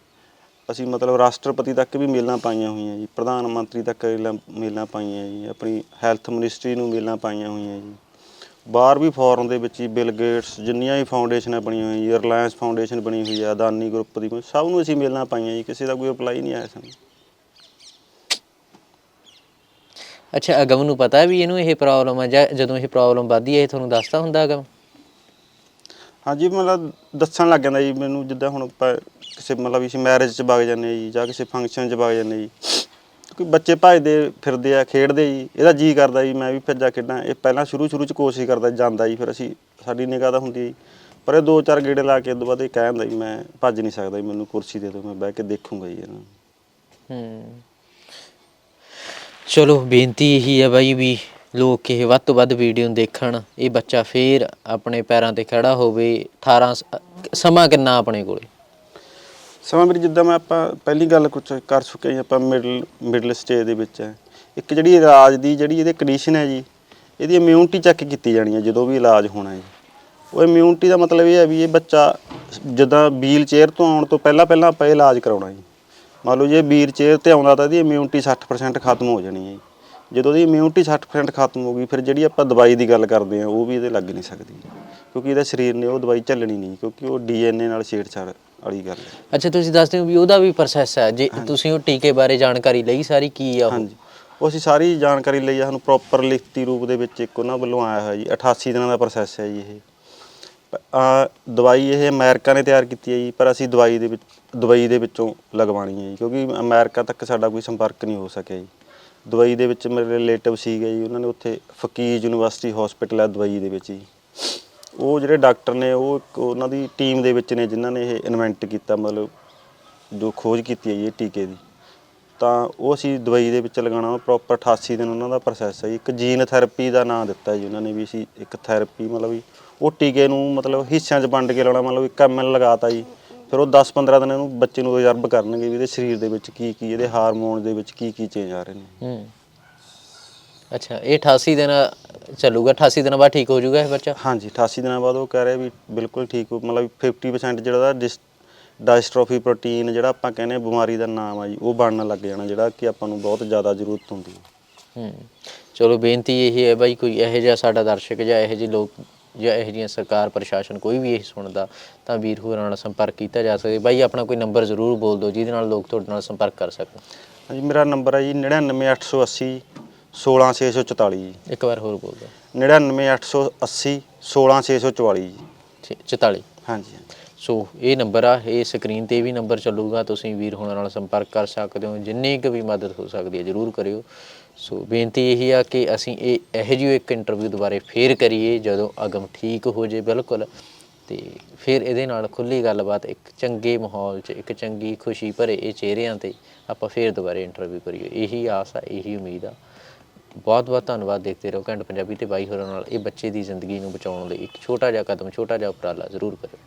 ਅਸੀਂ ਮਤਲਬ ਰਾਸ਼ਟਰਪਤੀ ਤੱਕ ਵੀ ਮੇਲਾਂ ਪਾਈਆਂ ਹੋਈਆਂ ਜੀ, ਪ੍ਰਧਾਨ ਮੰਤਰੀ ਤੱਕ ਮੇਲਾਂ- ਮੇਲਾਂ ਪਾਈਆਂ ਜੀ, ਆਪਣੀ ਹੈਲਥ ਮਿਨਿਸਟਰੀ ਨੂੰ ਮੇਲਾਂ ਪਾਈਆਂ ਹੋਈਆਂ ਜੀ। ਬਾਹਰ ਵੀ ਫੋਰਨ ਦੇ ਵਿੱਚ ਹੀ ਬਿਲ ਗੇਟਸ ਜਿੰਨੀਆਂ ਵੀ ਫਾਊਂਡੇਸ਼ਨਾਂ ਬਣੀਆਂ ਹੋਈਆਂ ਜੀ, ਰਿਲਾਇੰਸ ਫਾਊਂਡੇਸ਼ਨ ਬਣੀ ਹੋਈ ਆ, ਅਦਾਨੀ ਗਰੁੱਪ ਦੀ ਸਭ ਨੂੰ ਅਸੀਂ ਮੇਲਾਂ ਪਾਈਆਂ ਜੀ, ਕਿਸੇ ਦਾ ਕੋਈ ਅਪਲਾਈ ਨਹੀਂ ਆਇਆ ਸਾਨੂੰ। ਅੱਛਾ, ਅਗਮ ਨੂੰ ਪਤਾ ਵੀ ਇਹਨੂੰ ਇਹ ਪ੍ਰੋਬਲਮ ਹੈ ਜਾਂ ਜਦੋਂ ਇਹ ਪ੍ਰੋਬਲਮ ਵੱਧਦੀ ਹੈ ਇਹ ਤੁਹਾਨੂੰ ਦੱਸਦਾ ਹੁੰਦਾ ਅਗਮ? ਹਾਂਜੀ, ਮਤਲਬ ਦੱਸਣ ਲੱਗ ਜਾਂਦਾ ਜੀ, ਮੈਨੂੰ ਜਿੱਦਾਂ ਹੁਣ ਆਪਾਂ ਕਿਸੇ ਮਤਲਬ ਅਸੀਂ ਮੈਰਿਜ 'ਚ ਵਗ ਜਾਂਦੇ ਹਾਂ ਜੀ ਜਾਂ ਕਿਸੇ ਫੰਕਸ਼ਨ 'ਚ ਵਗ ਜਾਂਦੇ ਜੀ, ਕੋਈ ਬੱਚੇ ਭੱਜਦੇ ਫਿਰਦੇ ਆ, ਖੇਡਦੇ ਜੀ, ਇਹਦਾ ਜੀ ਕਰਦਾ ਜੀ, ਮੈਂ ਵੀ ਫਿਰ ਖੇਡਾਂ, ਇਹ ਪਹਿਲਾਂ ਸ਼ੁਰੂ ਸ਼ੁਰੂ 'ਚ ਕੋਸ਼ਿਸ਼ ਕਰਦਾ ਜਾਂਦਾ ਜੀ, ਫਿਰ ਅਸੀਂ, ਸਾਡੀ ਨਿਗਾਹ ਤਾਂ ਹੁੰਦੀ ਜੀ, ਪਰ ਇਹ ਦੋ ਚਾਰ ਗੇੜੇ ਲਾ ਕੇ ਉਦੋਂ ਬਾਅਦ ਇਹ ਕਹਿ ਦਿੰਦਾ ਜੀ, ਮੈਂ ਭੱਜ ਨਹੀਂ ਸਕਦਾ ਜੀ, ਮੈਨੂੰ ਕੁਰਸੀ ਦੇ ਦਿਓ, ਮੈਂ ਬਹਿ ਕੇ ਦੇਖੂੰਗਾ ਜੀ ਇਹਨੂੰ। ਹੂੰ। ਚਲੋ, ਬੇਨਤੀ ਇਹੀ ਹੈ ਬਾਈ ਵੀ ਲੋਕ ਇਹ ਵੱਧ ਤੋਂ ਵੱਧ ਵੀਡੀਓ ਦੇਖਣ, ਇਹ ਬੱਚਾ ਫੇਰ ਆਪਣੇ ਪੈਰਾਂ ਤੇ ਖੜਾ ਹੋਵੇ 18 ਸ- ਸਮਾਂ ਕਿੰਨਾ ਆਪਣੇ ਕੋਲੇ? ਸਮਾਂ ਵੀਰ, ਜਿੱਦਾਂ ਮੈਂ ਆਪਾਂ ਪਹਿਲੀ ਗੱਲ ਕੁਝ ਕਰ ਚੁੱਕੇ ਹਾਂ, ਆਪਾਂ ਮਿਡਲ ਮਿਡਲ ਸਟੇਜ ਦੇ ਵਿੱਚ ਹੈ। ਇੱਕ ਜਿਹੜੀ ਇਲਾਜ ਦੀ ਜਿਹੜੀ ਇਹਦੇ ਕੰਡੀਸ਼ਨ ਹੈ ਜੀ, ਇਹਦੀ ਇਮਿਊਨਿਟੀ ਚੈੱਕ ਕੀਤੀ ਜਾਣੀ ਹੈ, ਜਦੋਂ ਵੀ ਇਲਾਜ ਹੋਣਾ ਹੈ। ਉਹ ਇਮਿਊਨਿਟੀ ਦਾ ਮਤਲਬ ਇਹ ਹੈ ਵੀ ਇਹ ਬੱਚਾ ਜਿੱਦਾਂ ਵੀਲ ਚੇਅਰ ਤੋਂ ਆਉਣ ਤੋਂ ਪਹਿਲਾਂ ਪਹਿਲਾਂ ਆਪਾਂ ਇਹ ਇਲਾਜ ਕਰਾਉਣਾ ਜੀ ਮੰਨ ਲਓ ਜੇ ਵੀਲ ਚੇਅਰ ਤੇ ਆਉਂਦਾ ਤਾਂ ਇਹਦੀ ਇਮਿਊਨਿਟੀ 60% ਖਤਮ ਹੋ ਜਾਣੀ ਹੈ ਜੀ। ਜਦੋਂ ਦੀ ਇਮਿਊਨਿਟੀ 60% ਖਤਮ ਹੋ ਗਈ ਫਿਰ ਜਿਹੜੀ ਆਪਾਂ ਦਵਾਈ ਦੀ ਗੱਲ ਕਰਦੇ ਹਾਂ ਉਹ ਵੀ ਇਹਦੇ ਲੱਗ ਨਹੀਂ ਸਕਦੀ। ਕਿਉਂਕਿ ਇਹਦਾ ਸਰੀਰ ਨੇ ਉਹ ਦਵਾਈ ਝੱਲਣੀ ਨਹੀਂ ਕਿਉਂਕਿ ਉਹ ਡੀਐਨਏ ਨਾਲ ਛੇੜਛਾੜ ਵਾਲੀ ਗੱਲ ਹੈ। ਅੱਛਾ ਤੁਸੀਂ ਦੱਸਦੇ ਹੋ ਵੀ ਉਹਦਾ ਵੀ ਪ੍ਰੋਸੈਸ ਹੈ। ਜੇ ਤੁਸੀਂ ਉਹ ਟੀਕੇ ਬਾਰੇ ਜਾਣਕਾਰੀ ਲਈ ਸਾਰੀ ਕੀ ਆ ਉਹ? ਹਾਂਜੀ। ਉਹ ਅਸੀਂ ਸਾਰੀ ਜਾਣਕਾਰੀ ਲਈ ਆ ਸਾਨੂੰ ਪ੍ਰੋਪਰ ਲਿਖਤੀ ਰੂਪ ਦੇ ਵਿੱਚ ਇੱਕ ਉਹਨਾਂ ਵੱਲੋਂ ਆਇਆ ਹੋਇਆ ਜੀ। 88 ਦਿਨਾਂ ਦਾ ਪ੍ਰੋਸੈਸ ਹੈ ਜੀ ਇਹ। ਪ- ਆ ਦਵਾਈ ਇਹ ਅਮਰੀਕਾ ਨੇ ਤਿਆਰ ਕੀਤੀ ਹੈ ਜੀ ਪਰ ਅਸੀਂ ਦਵਾਈ ਦੇ ਵਿੱਚ ਦਵਾਈ ਦੇ ਵਿੱਚੋਂ ਲਗਵਾਣੀ ਹੈ ਜੀ। ਕਿਉਂਕਿ ਅਮਰੀਕਾ ਤੱਕ ਸਾਡਾ ਕੋਈ ਸੰਪਰਕ ਨਹੀਂ ਹੋ ਸਕਿਆ ਜੀ। ਦੁਬਈ ਦੇ ਵਿੱਚ ਮੇਰੇ ਰਿਲੇਟਿਵ ਸੀਗੇ ਜੀ, ਉਹਨਾਂ ਨੇ ਉੱਥੇ ਫਕੀਰ ਯੂਨੀਵਰਸਿਟੀ ਹਸਪੀਟਲ ਹੈ ਦੁਬਈ ਦੇ ਵਿੱਚ ਜੀ। ਉਹ ਜਿਹੜੇ ਡਾਕਟਰ ਨੇ, ਉਹ ਇੱਕ ਉਹਨਾਂ ਦੀ ਟੀਮ ਦੇ ਵਿੱਚ ਨੇ ਜਿਨ੍ਹਾਂ ਨੇ ਇਹ ਇਨਵੈਂਟ ਕੀਤਾ, ਮਤਲਬ ਜੋ ਖੋਜ ਕੀਤੀ ਹੈ ਜੀ ਇਹ ਟੀਕੇ ਦੀ। ਤਾਂ ਉਹ ਅਸੀਂ ਦਵਾਈ ਦੇ ਵਿੱਚ ਲਗਾਉਣਾ ਪ੍ਰੋਪਰ 88 ਦਿਨ ਉਹਨਾਂ ਦਾ ਪ੍ਰੋਸੈਸ ਹੈ ਜੀ। ਇੱਕ ਜੀਨ ਥੈਰੇਪੀ ਦਾ ਨਾਮ ਦਿੱਤਾ ਜੀ ਉਹਨਾਂ ਨੇ ਵੀ ਅਸੀਂ, ਇੱਕ ਥੈਰੇਪੀ ਮਤਲਬ ਵੀ ਉਹ ਟੀਕੇ ਨੂੰ ਮਤਲਬ ਹਿੱਸਿਆਂ 'ਚ ਵੰਡ ਕੇ ਲਾਉਣਾ, ਮਤਲਬ ਇੱਕ ਐਮਐਲ ਲਗਾਤਾ ਜੀ। ਫਿਰ ਉਹ 10-15 ਦਿਨ ਇਹਨੂੰ ਬੱਚੇ ਨੂੰ ਰਿਜ਼ਰਵ ਕਰਨਗੇ ਵੀ ਇਹਦੇ ਸਰੀਰ ਦੇ ਵਿੱਚ ਕੀ ਕੀ ਇਹਦੇ ਹਾਰਮੋਨ ਦੇ ਵਿੱਚ ਕੀ ਕੀ ਚੇਂਜ ਆ ਰਹੇ ਨੇ। ਹੂੰ। ਅੱਛਾ ਇਹ 88 ਦਿਨ ਚੱਲੂਗਾ 88 ਦਿਨਾਂ ਬਾਅਦ ਠੀਕ ਹੋ ਜਾਊਗਾ ਇਹ ਬੱਚਾ? ਹਾਂਜੀ 88 ਦਿਨਾਂ ਬਾਅਦ ਉਹ ਕਹਿ ਰਿਹਾ ਵੀ ਬਿਲਕੁਲ ਠੀਕ ਹੋ ਮਤਲਬ 50% ਜਿਹੜਾ ਦਾ ਡਾਇਸਟ੍ਰੋਫੀ ਪ੍ਰੋਟੀਨ ਜਿਹੜਾ ਆਪਾਂ ਕਹਿੰਦੇ ਬਿਮਾਰੀ ਦਾ ਨਾਮ ਆ ਜੀ ਉਹ ਬਣਨ ਲੱਗ ਜਾਣਾ ਜਿਹੜਾ ਕਿ ਆਪਾਂ ਨੂੰ ਬਹੁਤ ਜ਼ਿਆਦਾ ਜ਼ਰੂਰਤ ਹੁੰਦੀ ਹੈ। ਹੂੰ। ਚਲੋ ਬੇਨਤੀ ਇਹ ਹੈ ਬਾਈ ਕੋਈ ਇਹੋ ਜਿਹਾ ਸਾਡਾ ਦਰਸ਼ਕ ਜਾਂ ਇਹੋ ਜਿਹੇ ਲੋਕ ਜਾਂ ਇਹੋ ਜਿਹੀਆਂ ਸਰਕਾਰ ਪ੍ਰਸ਼ਾਸਨ ਕੋਈ ਵੀ ਇਹ ਸੁਣਦਾ ਤਾਂ ਵੀਰ ਹੋਰਾਂ ਨਾਲ ਸੰਪਰਕ ਕੀਤਾ ਜਾ ਸਕੇ। ਬਾਈ ਆਪਣਾ ਕੋਈ ਨੰਬਰ ਜ਼ਰੂਰ ਬੋਲ ਦਿਓ ਜਿਹਦੇ ਨਾਲ ਲੋਕ ਤੁਹਾਡੇ ਨਾਲ ਸੰਪਰਕ ਕਰ ਸਕਣ। ਹਾਂਜੀ ਮੇਰਾ ਨੰਬਰ ਹੈ ਜੀ 99880 16644 ਜੀ। ਇੱਕ ਵਾਰ ਹੋਰ ਬੋਲ ਦਿਓ। 99880 16644 ਜੀ। ਛੇ- 44 ਹਾਂਜੀ ਸੋ ਇਹ ਨੰਬਰ ਆ ਇਹ ਸਕਰੀਨ ਤੇ ਵੀ ਨੰਬਰ ਚੱਲੂਗਾ ਤੁਸੀਂ ਵੀਰ ਹੋਣਾ ਨਾਲ ਸੰਪਰਕ ਕਰ ਸਕਦੇ ਹੋ ਜਿੰਨੀ ਕੁ ਵੀ ਮਦਦ ਹੋ ਸਕਦੀ ਹੈ ਜਰੂਰ ਕਰਿਓ। ਸੋ ਬੇਨਤੀ ਇਹੀ ਆ ਕਿ ਅਸੀਂ ਇਹ ਇਹੋ ਜਿਹੀ ਇੱਕ ਇੰਟਰਵਿਊ ਦੁਬਾਰੇ ਫੇਰ ਕਰੀਏ ਜਦੋਂ ਅਗਮ ਠੀਕ ਹੋ ਜੇ ਬਿਲਕੁਲ। ਤੇ ਫਿਰ ਇਹਦੇ ਨਾਲ ਖੁੱਲੀ ਗੱਲਬਾਤ, ਇੱਕ ਚੰਗੇ ਮਾਹੌਲ 'ਚ, ਇੱਕ ਚੰਗੀ ਖੁਸ਼ੀ ਭਰੇ ਇਹ ਚਿਹਰਿਆਂ ਤੇ ਆਪਾਂ ਫੇਰ ਦੁਬਾਰੇ ਇੰਟਰਵਿਊ ਕਰੀਏ। ਇਹੀ ਆਸ ਆ, ਇਹੀ ਉਮੀਦ ਆ। ਬਹੁਤ ਬਹੁਤ ਧੰਨਵਾਦ ਦੇਖਦੇ ਰਹੋ ਘੰਟ ਪੰਜਾਬੀ ਤੇ ਬਾਈ ਹੋਰਾਂ ਨਾਲ। ਇਹ ਬੱਚੇ ਦੀ ਜ਼ਿੰਦਗੀ ਨੂੰ ਬਚਾਉਣ ਲਈ ਇੱਕ ਛੋਟਾ ਜਿਹਾ ਕਦਮ, ਛੋਟਾ ਜਿਹਾ ਉਪਰਾਲਾ ਜ਼ਰੂਰ ਕਰਿਓ